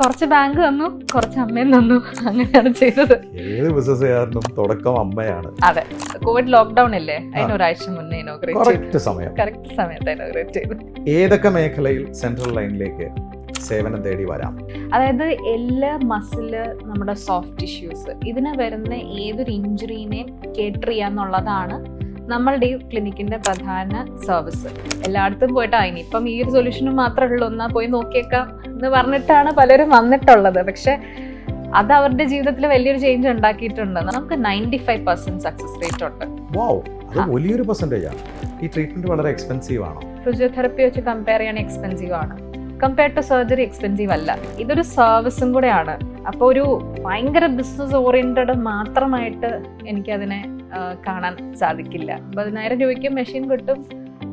കുറച്ച് ബാങ്ക് തന്നു കുറച്ച് അമ്മയും തന്നു. അങ്ങനെയാണ് ചെയ്തത്. ഏത് ബിസിനസ്സുകാരനും തുടക്കം അമ്മയാണ്. അതെ. കോവിഡ് ലോക്ക്ഡൌൺ ഇല്ലേ? അതിന് ഒരാഴ്ച മുന്നേ ഇനോഗ്രേറ്റ് സമയം. കറക്റ്റ് സമയത്ത് ഇനോഗ്രേറ്റ് ചെയ്തു. ഏതൊക്കെ മേഖലയിൽ സെൻട്രൽ ലൈനിലേക്ക് സേവനം തേടി വരാം? അതായത് എല്ലാ മസിൽ നമ്മുടെ സോഫ്റ്റ് ടിഷ്യൂസ് ഇതിന് വരുന്ന ഏതൊരു ഇഞ്ചുറീനെയും കേട്ടർ ചെയ്യാന്നുള്ളതാണ് നമ്മളുടെ ഈ ക്ലിനിക്കിന്റെ പ്രധാന സർവീസ് എല്ലായിടത്തും പോയിട്ട്. ഇനിയിപ്പം ഇപ്പം ഈ ഒരു സൊല്യൂഷനും മാത്രമേ ഉള്ളൂ. എന്നാ പോയി നോക്കിയേക്കാം എന്ന് പറഞ്ഞിട്ടാണ് പലരും വന്നിട്ടുള്ളത്. പക്ഷെ അത് അവരുടെ ജീവിതത്തിൽ വലിയൊരു ചേഞ്ച് ഉണ്ടാക്കിയിട്ടുണ്ട്. നമുക്ക് ninety five percent success rate ഉണ്ട് വലിയൊരു പെർസെന്റേജ് ആണ്. ഈ ട്രീറ്റ്മെന്റ് വളരെ എക്സ്പെൻസീവ് ആണോ? ഫിസിയോതെറപ്പി വെച്ച് കമ്പയർ ചെയ്യാൻ എക്സ്പെൻസീവ് ആണ്. കമ്പയർ ടു സർജറി എക്സ്പെൻസീവ് അല്ല. ഇതൊരു സർവീസും കൂടെയാണ്. അപ്പോൾ ഒരു ഭയങ്കര ബിസിനസ് ഓറിയന്റഡ് മാത്രമായിട്ട് എനിക്കതിനെ കാണാൻ സാധിക്കില്ല. പതിനായിരം രൂപയ്ക്കും മെഷീൻ കിട്ടും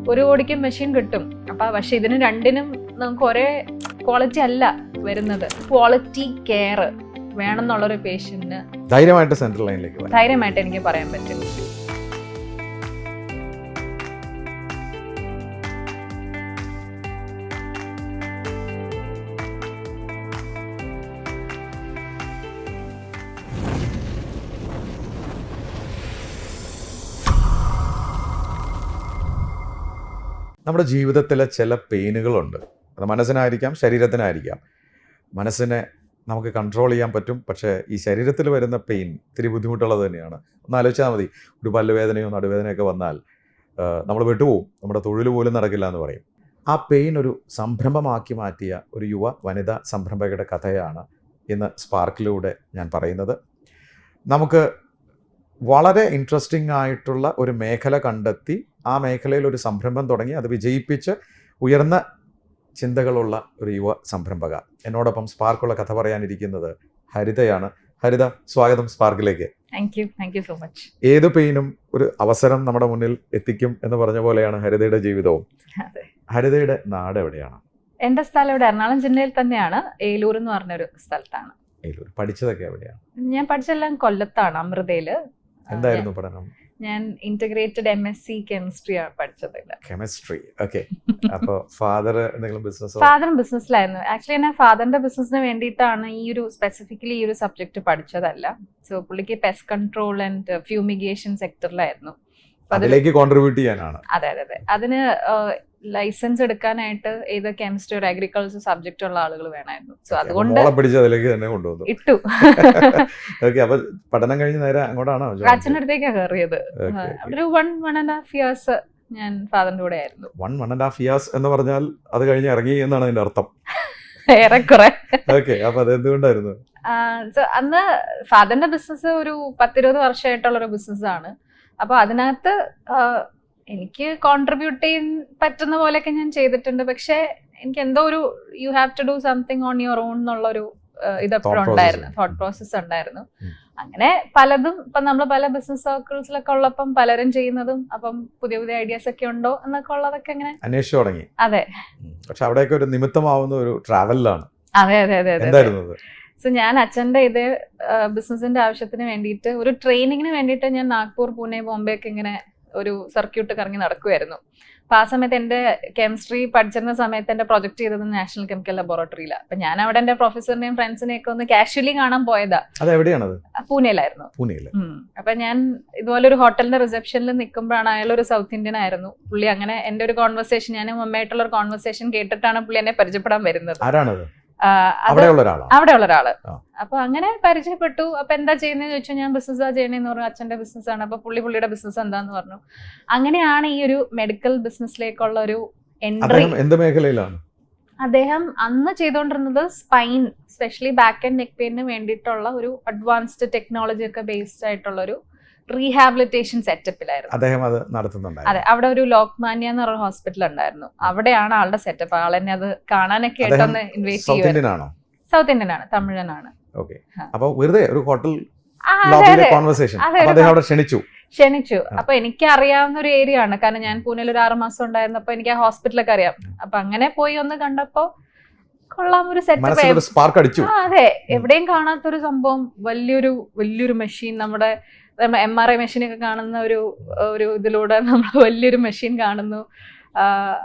ഒരു കോടിക്കും മെഷീൻ കിട്ടും. അപ്പൊ പക്ഷെ ഇതിന് രണ്ടിനും നമുക്ക് ഒരേ ക്വാളിറ്റി അല്ല വരുന്നത്. ക്വാളിറ്റി കെയർ വേണമെന്നുള്ളൊരു പേഷ്യന്റിന് ധൈര്യമായിട്ട് സെൻട്രൽ ലൈനിലേക്ക് ധൈര്യമായിട്ട് എനിക്ക് പറയാൻ പറ്റും. നമ്മുടെ ജീവിതത്തിലെ ചില പെയിനുകളുണ്ട്. അത് മനസ്സിനായിരിക്കാം ശരീരത്തിനായിരിക്കാം. മനസ്സിനെ നമുക്ക് കൺട്രോൾ ചെയ്യാൻ പറ്റും. പക്ഷേ ഈ ശരീരത്തിൽ വരുന്ന പെയിൻ ഇത്തിരി ബുദ്ധിമുട്ടുള്ളത് തന്നെയാണ്. ഒന്ന് ആലോചിച്ചാൽ മതി. ഒരു പല്ലുവേദനയോ നടുവേദനയൊക്കെ വന്നാൽ നമ്മൾ വിട്ടുപോകും. നമ്മുടെ തൊഴിൽ പോലും നടക്കില്ല എന്ന് പറയും. ആ പെയിൻ ഒരു സംരംഭമാക്കി മാറ്റിയ ഒരു യുവ വനിതാ സംരംഭകയുടെ കഥയാണ് ഇന്ന് സ്പാർക്കിലൂടെ ഞാൻ പറയുന്നത്. നമുക്ക് വളരെ ഇൻട്രസ്റ്റിംഗ് ആയിട്ടുള്ള ഒരു മേഖല കണ്ടെത്തി ആ മേഖലയിൽ ഒരു സംരംഭം തുടങ്ങി. അത് വിജയിപ്പിച്ച് ഉയർന്ന ചിന്തകളുള്ള ഒരു യുവ സംരംഭക. എന്നോടൊപ്പം സ്പാർക്കുള്ള കഥ പറയാനിരിക്കുന്നത് ഹരിതയാണ്. ഹരിത സ്വാഗതം സ്പാർക്കിലേക്ക്. Thank you thank you so much ഏത് പെയിനും ഒരു അവസരം നമ്മുടെ മുന്നിൽ എത്തിക്കും എന്ന് പറഞ്ഞ പോലെയാണ് ഹരിതയുടെ ജീവിതവും. ഹരിതയുടെ നാട് എവിടെയാണ്? എന്റെ സ്ഥലം ഇവിടെ എറണാകുളം ജില്ലയിൽ തന്നെയാണ്. ഏലൂർ എന്ന് പറഞ്ഞൊരു സ്ഥലത്താണ്. ഏലൂർ. പഠിച്ചതൊക്കെ എവിടെയാണ്? ഞാൻ പഠിച്ചെല്ലാം കൊല്ലത്താണ് അമൃതയിൽ എന്തായിരുന്നു പഠനം? ഞാൻ integrated M S C chemistry ആണ് പഠിച്ചത്. കെമിസ്ട്രി ഓക്കെ അപ്പോൾ ഫാദർ എന്തെങ്കിലും ബിസിനസ് ഫാദറും ബിസിനസ്സിലായിരുന്നു ആക്ച്വലി ഞാൻ ഫാദറിന്റെ ബിസിനസ്സിന് വേണ്ടിയിട്ടാണ് ഈ ഒരു സ്പെസിഫിക്കലി ഈ ഒരു സബ്ജക്ട് പഠിച്ചതല്ല. സോ പുള്ളിക്ക് പെസ്റ്റ് കൺട്രോൾ ആൻഡ് ഫ്യൂമിഗേഷൻ സെക്ടറിലായിരുന്നു അതിലേക്ക് കോൺട്രിബ്യൂട്ട് ചെയ്യാനാണ്. അതെ അതെ അതെ. അതിന് ലൈസൻസ് എടുക്കാനായിട്ട് ഏത് കെമിസ്ട്രി ഒരു അഗ്രികൾച്ചർ സബ്ജക്റ്റ് ഉള്ള ആളുകൾ വേണമായിരുന്നു. സോ അതുകൊണ്ട് പഠിച്ച് അതിലേക്ക് തന്നെ കൊണ്ടുവന്നു. ഇട്ടു. ഓക്കെ അപ്പൊ പഠനം കഴിഞ്ഞ് നേരെ അങ്ങോട്ടാണോ അച്ഛന്റെ അടുത്തേക്കാണ് കയറിയത്. ഒരു one one and half years ഞാൻ ഫാദറിന്റെ കൂടെ ആയിരുന്നു one one and half years എന്ന് പറഞ്ഞാൽ അത് കഴിഞ്ഞ് ഇറങ്ങി എന്നാണ് അതിന്റെ അർത്ഥം. ഏറെക്കുറെ. ഓക്കെ അപ്പൊ അത് എന്തുകൊണ്ടായിരുന്നു? ആ, so അന്ന് ഫാദറിന്റെ ബിസിനസ് ഒരു പത്തിരുപത് വർഷമായിട്ടുള്ള ഒരു ബിസിനസ് ആണ്. അപ്പൊ അതിനകത്ത് എനിക്ക് കോൺട്രിബ്യൂട്ട് ചെയ്യാൻ പറ്റുന്ന പോലെയൊക്കെ ഞാൻ ചെയ്തിട്ടുണ്ട്. പക്ഷെ എനിക്ക് എന്തോ ഒരു you have to do something on your own എന്നുള്ളൊരു ഇതെപ്പോഴും. ഉണ്ടായിരുന്നു. തോട്ട് പ്രോസസ് ഉണ്ടായിരുന്നു. അങ്ങനെ പലതും ഇപ്പൊ നമ്മൾ പല ബിസിനസ് സർക്കിൾസിലൊക്കെ ഉള്ളപ്പം പലരും ചെയ്യുന്നതും അപ്പം പുതിയ പുതിയ ഐഡിയാസ് ഒക്കെ ഉണ്ടോ എന്നൊക്കെ ഉള്ളതൊക്കെ അങ്ങനെ അന്വേഷിച്ചു തുടങ്ങി. അതെ. പക്ഷെ അവിടെയൊക്കെ ഒരു നിമിത്തമാവുന്ന ഒരു ട്രാവലിലാണ് അതെ അതെ അതെ അത് സോ ഞാൻ അച്ഛന്റെ ഇതേ ബിസിനസിന്റെ ആവശ്യത്തിന് വേണ്ടിയിട്ട് ഒരു ട്രെയിനിങ്ങിന് വേണ്ടിയിട്ട് ഞാൻ നാഗ്പൂർ പൂനെ ബോംബെ ഒക്കെ ഇങ്ങനെ ഒരു സർക്യൂട്ട് കറങ്ങി നടക്കുമായിരുന്നു അപ്പൊ ആ സമയത്ത് എന്റെ കെമിസ്ട്രി പഠിച്ചിരുന്ന സമയത്ത് എന്റെ പ്രൊജക്ട് ചെയ്തത് നാഷണൽ കെമിക്കൽ ലബോറട്ടറിയിലാണ് അപ്പൊ ഞാൻ അവിടെ എന്റെ പ്രൊഫസറിനെയും ഫ്രണ്ട്സിനെയും ഒക്കെ ഒന്ന് കാഷ്വലി കാണാൻ പോയതാ. അത് എവിടെയാണത്? ആ, പൂനെയിലായിരുന്നു. പൂനെയിൽ. ഉം. അപ്പൊ ഞാൻ ഇതുപോലെ ഒരു ഹോട്ടലിന്റെ റിസപ്ഷനിൽ നിൽക്കുമ്പോഴാണ് അയാൾ ഒരു സൗത്ത് ഇന്ത്യൻ ആയിരുന്നു. പുള്ളി അങ്ങനെ എന്റെ ഒരു കോൺവെർസേഷൻ ഞാൻ മമ്മയായിട്ടുള്ള ഒരു കോൺവെർസേഷൻ കേട്ടിട്ടാണ് പുള്ളി എന്നെ പരിചയപ്പെടാൻ വരുന്നത്. ആരാണത്? അവിടെയുള്ള ഒരാൾ. അപ്പൊ അങ്ങനെ പരിചയപ്പെട്ടു. അപ്പൊ എന്താ ചെയ്യുന്നതെന്ന് ചോദിച്ചാൽ ഞാൻ ബിസിനസ് ചെയ്യണേന്ന് പറഞ്ഞു. അച്ഛന്റെ ബിസിനസ് ആണ്. അപ്പൊ പുള്ളി പുള്ളിയുടെ ബിസിനസ് എന്താന്ന് പറഞ്ഞു. അങ്ങനെയാണ് ഈ ഒരു മെഡിക്കൽ ബിസിനസ്സിലേക്കുള്ള ഒരു എൻട്രി എന്ത് മേഖലയിലാണ്? അദ്ദേഹം അന്ന് ചെയ്തുകൊണ്ടിരുന്നത് spine specially back and neck പെയിനിന് വേണ്ടിയിട്ടുള്ള ഒരു അഡ്വാൻസ്ഡ് ടെക്നോളജി ഒക്കെ ബേസ്ഡ് ആയിട്ടുള്ള ഒരു റീഹാബിലിറ്റേഷൻ സെറ്റപ്പിലായിരുന്നു അദ്ദേഹം അത് അതെ അവിടെ ഒരു ലോക്മാന്യ എന്ന് പറഞ്ഞ ഹോസ്പിറ്റൽ ഉണ്ടായിരുന്നു. അവിടെയാണ് ആളുടെ സെറ്റപ്പ് ആൾ തന്നെ അത് കാണാനൊക്കെ ആയിട്ടൊന്ന് ഇൻവൈറ്റ് സൗത്ത് ചെയ്യുമായിരുന്നു ഇന്ത്യൻ ആണോ സൗത്ത് ഇന്ത്യൻ ആണ് തമിഴനാണ് ഓക്കെ ആ. അപ്പൊ വെറുതെ ഒരു ഹോട്ടൽ കോൺവെർസേഷൻ അദ്ദേഹം അവിടെ ക്ഷണിച്ചു. ക്ഷണിച്ചു. അപ്പൊ എനിക്ക് അറിയാവുന്ന ഒരു ഏരിയ ആണ്. കാരണം ഞാൻ പൂനെയിൽ ഒരു ആറ് മാസം ഉണ്ടായിരുന്നപ്പോ എനിക്ക് ആ ഹോസ്പിറ്റലൊക്കെ അറിയാം. അപ്പൊ അങ്ങനെ പോയി ഒന്ന് കണ്ടപ്പോ കൊള്ളാം ഒരു സെറ്റപ്പ് അതെ. എവിടെയും കാണാത്തൊരു സംഭവം. വലിയൊരു വലിയൊരു മെഷീൻ നമ്മുടെ എം ആർ ഐ മെഷീനൊക്കെ കാണുന്ന ഒരു ഒരു ഇതിലൂടെ നമ്മൾ വലിയൊരു മെഷീൻ കാണുന്നു.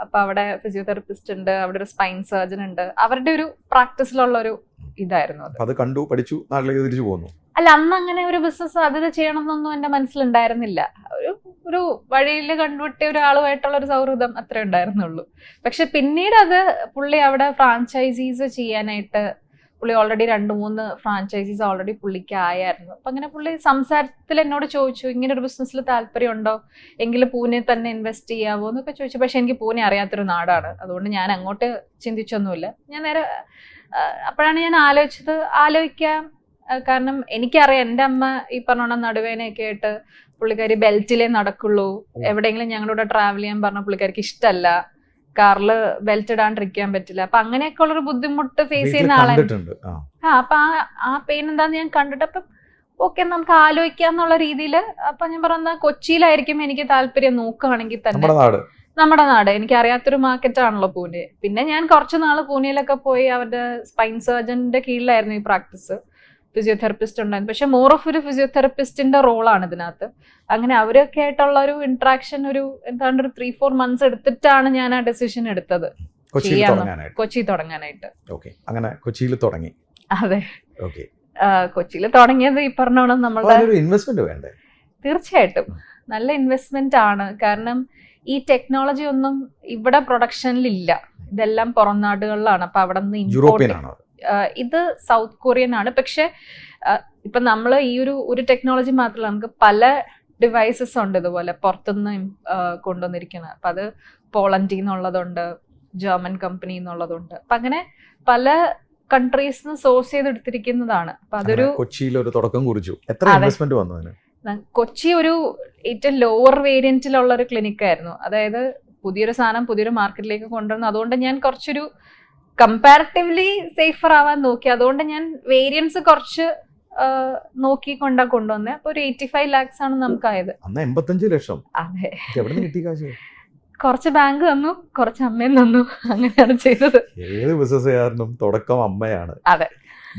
അപ്പൊ അവിടെ ഫിസിയോതെറപ്പിസ്റ്റ് ഉണ്ട് അവിടെ ഒരു സ്പൈൻ സർജൻ ഉണ്ട്. അവരുടെ ഒരു പ്രാക്ടീസിലുള്ള ഒരു ഇതായിരുന്നു അത്. കണ്ടു പഠിച്ചു നാട്ടിലേക്ക് തിരിച്ചു പോന്നു അല്ല അന്ന് അങ്ങനെ ഒരു ബിസിനസ് സാധ്യത ചെയ്യണമെന്നൊന്നും എന്റെ മനസ്സിലുണ്ടായിരുന്നില്ല. ഒരു ഒരു വഴിയിൽ കണ്ടുപിട്ടിയ ഒരാളുമായിട്ടുള്ള ഒരു സൗഹൃദം അത്രേ ഉണ്ടായിരുന്നുള്ളൂ. പക്ഷെ പിന്നീട് അത് പുള്ളി അവിടെ ഫ്രാഞ്ചൈസീസ് ചെയ്യാനായിട്ട് പുള്ളി ഓൾറെഡി രണ്ട് മൂന്ന് ഫ്രാഞ്ചൈസീസ് ഓൾറെഡി പുള്ളിക്ക് ആയായിരുന്നു. അപ്പൊ അങ്ങനെ പുള്ളി സംസാരത്തിൽ എന്നോട് ചോദിച്ചു ഇങ്ങനെ ഒരു ബിസിനസ്സിൽ താല്പര്യമുണ്ടോ? എങ്കിൽ പൂനെ തന്നെ ഇൻവെസ്റ്റ് ചെയ്യാവോ? എന്നൊക്കെ ചോദിച്ചു. പക്ഷെ എനിക്ക് പൂനെ അറിയാത്തൊരു നാടാണ്. അതുകൊണ്ട് ഞാൻ അങ്ങോട്ട് ചിന്തിച്ചൊന്നുമില്ല. ഞാൻ നേരെ അപ്പോഴാണ് ഞാൻ ആലോചിച്ചത് ആലോചിക്കാം. കാരണം എനിക്കറിയാം എന്റെ അമ്മ ഈ പറഞ്ഞോണം നടുവേനയൊക്കെ ആയിട്ട് പുള്ളിക്കാരി ബെൽറ്റിലേ നടക്കുള്ളൂ. എവിടെയെങ്കിലും ഞങ്ങളുടെ ട്രാവൽ ചെയ്യാൻ പറഞ്ഞ പുള്ളിക്കാരിക്ക് ഇഷ്ടമല്ല കാറിൽ ബെൽറ്റ് ഇടാണ്ടിരിക്കാൻ പറ്റില്ല. അപ്പൊ അങ്ങനെയൊക്കെ ഉള്ളൊരു ബുദ്ധിമുട്ട് ഫേസ് ചെയ്യുന്ന ആളാണ് ആ. അപ്പൊ ആ ആ പെയിൻ എന്താന്ന് ഞാൻ കണ്ടിട്ട് അപ്പം ഓക്കെ നമുക്ക് ആലോചിക്കാന്നുള്ള രീതിയിൽ അപ്പൊ ഞാൻ പറഞ്ഞ കൊച്ചിയിലായിരിക്കും എനിക്ക് താല്പര്യം നോക്കുകയാണെങ്കിൽ തന്നെ. നമ്മുടെ നാട്. നമ്മുടെ നാട്. എനിക്ക് അറിയാത്തൊരു മാർക്കറ്റ് ആണല്ലോ പൂനെ. പിന്നെ ഞാൻ കുറച്ച് നാൾ പൂനെയിലൊക്കെ പോയി അവരുടെ സ്പൈൻ സർജന്റെ കീഴിലായിരുന്നു ഈ പ്രാക്ടീസ് ഫിസിയോതെറപ്പിസ്റ്റ് ഉണ്ടായിരുന്നു. പക്ഷെ മോർ ഓഫ് ഒരു ഫിസിയോതെറപ്പിസ്റ്റിന്റെ റോളാണ് ഇതിനകത്ത്. അങ്ങനെ അവരൊക്കെ ആയിട്ടുള്ള ഒരു ഇന്ററാക്ഷൻ ഒരു എന്താണ്ട് ഒരു ത്രീ ഫോർ മന്ത്സ് എടുത്തിട്ടാണ് ഞാൻ ആ ഡെസിഷൻ എടുത്തത്. കൊച്ചിയിൽ തുടങ്ങാനായിട്ട്. കൊച്ചി തുടങ്ങാനായിട്ട്. അങ്ങനെ കൊച്ചിയിൽ തുടങ്ങി. അതെ. കൊച്ചിയിൽ തുടങ്ങിയത് ഈ പറഞ്ഞോണം നമ്മളുടെ ഇൻവെസ്റ്റ്മെന്റ് വേണ്ടേ? തീർച്ചയായിട്ടും. നല്ല ഇൻവെസ്റ്റ്മെന്റ് ആണ്. കാരണം ഈ ടെക്നോളജി ഒന്നും ഇവിടെ പ്രൊഡക്ഷനിൽ ഇല്ല ഇതെല്ലാം പുറം നാടുകളിലാണ്. അപ്പൊ അവിടെ നിന്ന് ഇമ്പോർട്ട് ഇത് സൗത്ത് കൊറിയൻ ആണ് പക്ഷെ ഇപ്പൊ നമ്മൾ ഈ ഒരു ഒരു ടെക്നോളജി മാത്രമല്ല നമുക്ക് പല ഡിവൈസസ് ഉണ്ട് ഇതുപോലെ പുറത്തുനിന്ന് കൊണ്ടുവന്നിരിക്കുന്നത്. അപ്പൊ അത് പോളണ്ടിൽ നിന്നുള്ളതുണ്ട് ജർമ്മൻ കമ്പനി എന്നുള്ളതുണ്ട് അപ്പൊ അങ്ങനെ പല കൺട്രീസ് നിന്ന് സോഴ്സ് ചെയ്തെടുത്തിരിക്കുന്നതാണ്. അപ്പൊ അതൊരു കൊച്ചിയിൽ ഒരു തുടക്കം കുറിച്ചു. എത്ര ഇൻവെസ്റ്റ്മെന്റ് വന്നു കൊച്ചി ഒരു ഏറ്റവും ലോവർ വേരിയന്റിലുള്ള ഒരു ക്ലിനിക് ആയിരുന്നു. അതായത് പുതിയൊരു സാധനം പുതിയൊരു മാർക്കറ്റിലേക്ക് കൊണ്ടുവന്നു. അതുകൊണ്ട് ഞാൻ കുറച്ചൊരു കമ്പാരിറ്റീവ്ലി സേഫർ ആവാൻ നോക്കി. അതുകൊണ്ട് ഞാൻ വേരിയൻസ് കുറച്ച് നോക്കി കൊണ്ടാ കൊണ്ടുവന്നത് അപ്പൊ ഒരു എയ്റ്റി ഫൈവ് ലാക്സ് ആണ് നമുക്കായത്. ലക്ഷം. അതെ. കുറച്ച് ബാങ്ക് തന്നു കുറച്ച് അമ്മയും തന്നു. അങ്ങനെയാണ് ചെയ്തത്. ഏത് ബിസിനസ്സുകാരനും തുടക്കം അമ്മയാണ്. അതെ.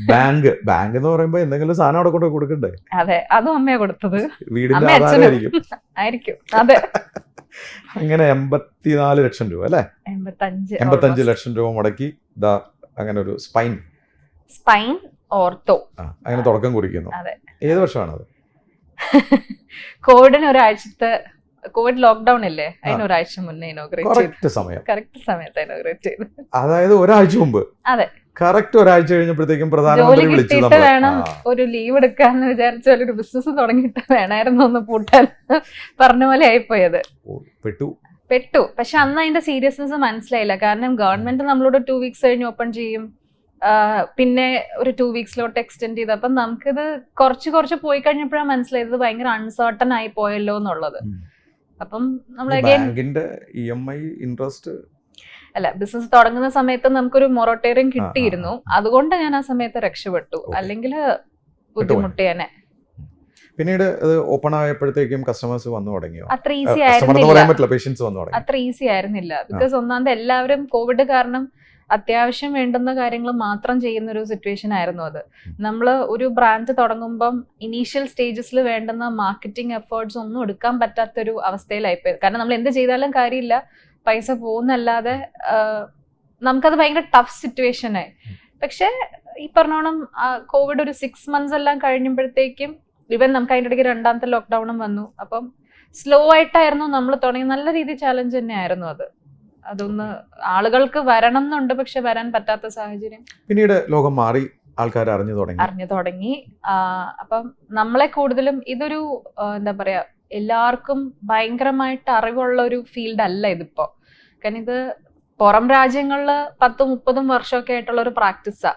ബാങ്ക് ബാങ്ക് എന്ന് പറയുമ്പോ എന്തെങ്കിലും സാധനം അവിടെ കൊണ്ട് കൊടുക്കണ്ടേ? അതെ. അതും അമ്മയാ കൊടുത്തത്. വീടിന്റെ. ആയിരിക്കും. അതെ. അങ്ങനെ എൺപത്തിനാല് ലക്ഷം രൂപ അല്ലേ? എൺപത്തഞ്ച് ലക്ഷം രൂപ മുടക്കി ഇതാ അങ്ങനെ ഒരു സ്പൈൻ സ്പൈൻ ഓർത്തോ അങ്ങനെ തുടക്കം കുറിക്കുന്നു. ഏത് വർഷമാണത്? കോവിഡിന് ഒരാഴ്ചത്തെ കോവിഡ് ലോക്ക്ഡൌൺ അല്ലേ അതിന് ഒരാഴ്ച മുന്നേ ഇനോഗ്രേറ്റ് ചെയ്തു. കറക്റ്റ് സമയം. കറക്റ്റ് സമയത്ത് ഇനോഗ്രേറ്റ് ചെയ്തു. അതായത് ഒരാഴ്ച മുമ്പ്. അതെ. കറക്റ്റ് ഒരാഴ്ച കഴിഞ്ഞപ്പോഴത്തേക്കും പ്രധാനമന്ത്രി വിളിച്ചു വേണം ഒരു ലീവ് എടുക്കാന്ന് വിചാരിച്ചാൽ ഒരു ബിസിനസ് തുടങ്ങിയിട്ട് വേണമായിരുന്നു ഒന്ന് പൂട്ടാൻ പറഞ്ഞ പോലെ ആയിപ്പോയത്. പെട്ടു. പെട്ടു. പക്ഷെ അന്ന് അതിന്റെ സീരിയസ്നെസ് മനസ്സിലായില്ല. കാരണം ഗവൺമെന്റ് നമ്മളോട് ടു വീക്സ് കഴിഞ്ഞ് ഓപ്പൺ ചെയ്യും. പിന്നെ ഒരു ടു വീക്സിലോട്ട് എക്സ്റ്റെൻഡ് ചെയ്ത്. അപ്പം നമുക്കിത് കുറച്ച് കുറച്ച് പോയി കഴിഞ്ഞപ്പോഴാണ് മനസ്സിലായത് ഭയങ്കര അൺസർട്ടൺ ആയി പോയല്ലോ എന്നുള്ളത്. അപ്പം നമ്മൾ ബാങ്കിന്റെ ഇ എം ഐ ഇൻട്രസ്റ്റ് അല്ല ബിസിനസ് തുടങ്ങുന്ന സമയത്ത് നമുക്കൊരു മൊറോട്ടേറിയം കിട്ടിയിരുന്നു. അതുകൊണ്ട് ഞാൻ ആ സമയത്ത് രക്ഷപ്പെട്ടു. അല്ലെങ്കിൽ ബുദ്ധിമുട്ടിയേനെ പിന്നീട് അത് ഓപ്പൺ ആയപ്പോഴത്തേക്കും കസ്റ്റമേഴ്സ് വന്നു തുടങ്ങിയോ? അത്ര ഈസി ആയിരുന്നില്ല. അത്ര ഈസി ആയിരുന്നില്ല. ബിക്കോസ് ഒന്നാമത് എല്ലാവരും കോവിഡ് കാരണം അത്യാവശ്യം വേണ്ടുന്ന കാര്യങ്ങൾ മാത്രം ചെയ്യുന്ന ഒരു സിറ്റുവേഷൻ ആയിരുന്നു അത്. നമ്മൾ ഒരു ബ്രാൻഡ് തുടങ്ങുമ്പം ഇനീഷ്യൽ സ്റ്റേജസിൽ വേണ്ടുന്ന മാർക്കറ്റിംഗ് എഫേർട്സ് ഒന്നും എടുക്കാൻ പറ്റാത്തൊരു അവസ്ഥയിലായിപ്പോയി കാരണം നമ്മൾ എന്ത് ചെയ്താലും കാര്യമില്ല. പൈസ പോകുന്നല്ലാതെ നമുക്കത് ഭയങ്കര ടഫ് സിറ്റുവേഷനായി പക്ഷേ ഈ പറഞ്ഞോണം കോവിഡ് ഒരു സിക്സ് മന്ത്സ് എല്ലാം കഴിഞ്ഞപ്പോഴത്തേക്കും ഇവൻ നമുക്ക് അതിന്റെ ഇടയ്ക്ക് രണ്ടാമത്തെ ലോക്ക്ഡൌണും വന്നു. അപ്പം സ്ലോ ആയിട്ടായിരുന്നു നമ്മൾ തുടങ്ങി നല്ല രീതിയിൽ ചാലഞ്ച് തന്നെയായിരുന്നു അത്. അതൊന്ന് ആളുകൾക്ക് വരണം എന്നുണ്ട് പക്ഷെ വരാൻ പറ്റാത്ത സാഹചര്യം. പിന്നീട് ലോകം മാറി ആൾക്കാർ അറിഞ്ഞു തുടങ്ങി. അറിഞ്ഞു തുടങ്ങി. അപ്പം നമ്മളെ കൂടുതലും ഇതൊരു എന്താ പറയാ എല്ലാവർക്കും ഭയങ്കരമായിട്ട് അറിവുള്ള ഒരു ഫീൽഡ് അല്ല ഇതിപ്പോ. കാരണം ഇത് പുറം രാജ്യങ്ങളിൽ പത്തും മുപ്പതും വർഷമൊക്കെ ആയിട്ടുള്ള ഒരു പ്രാക്ടീസാ.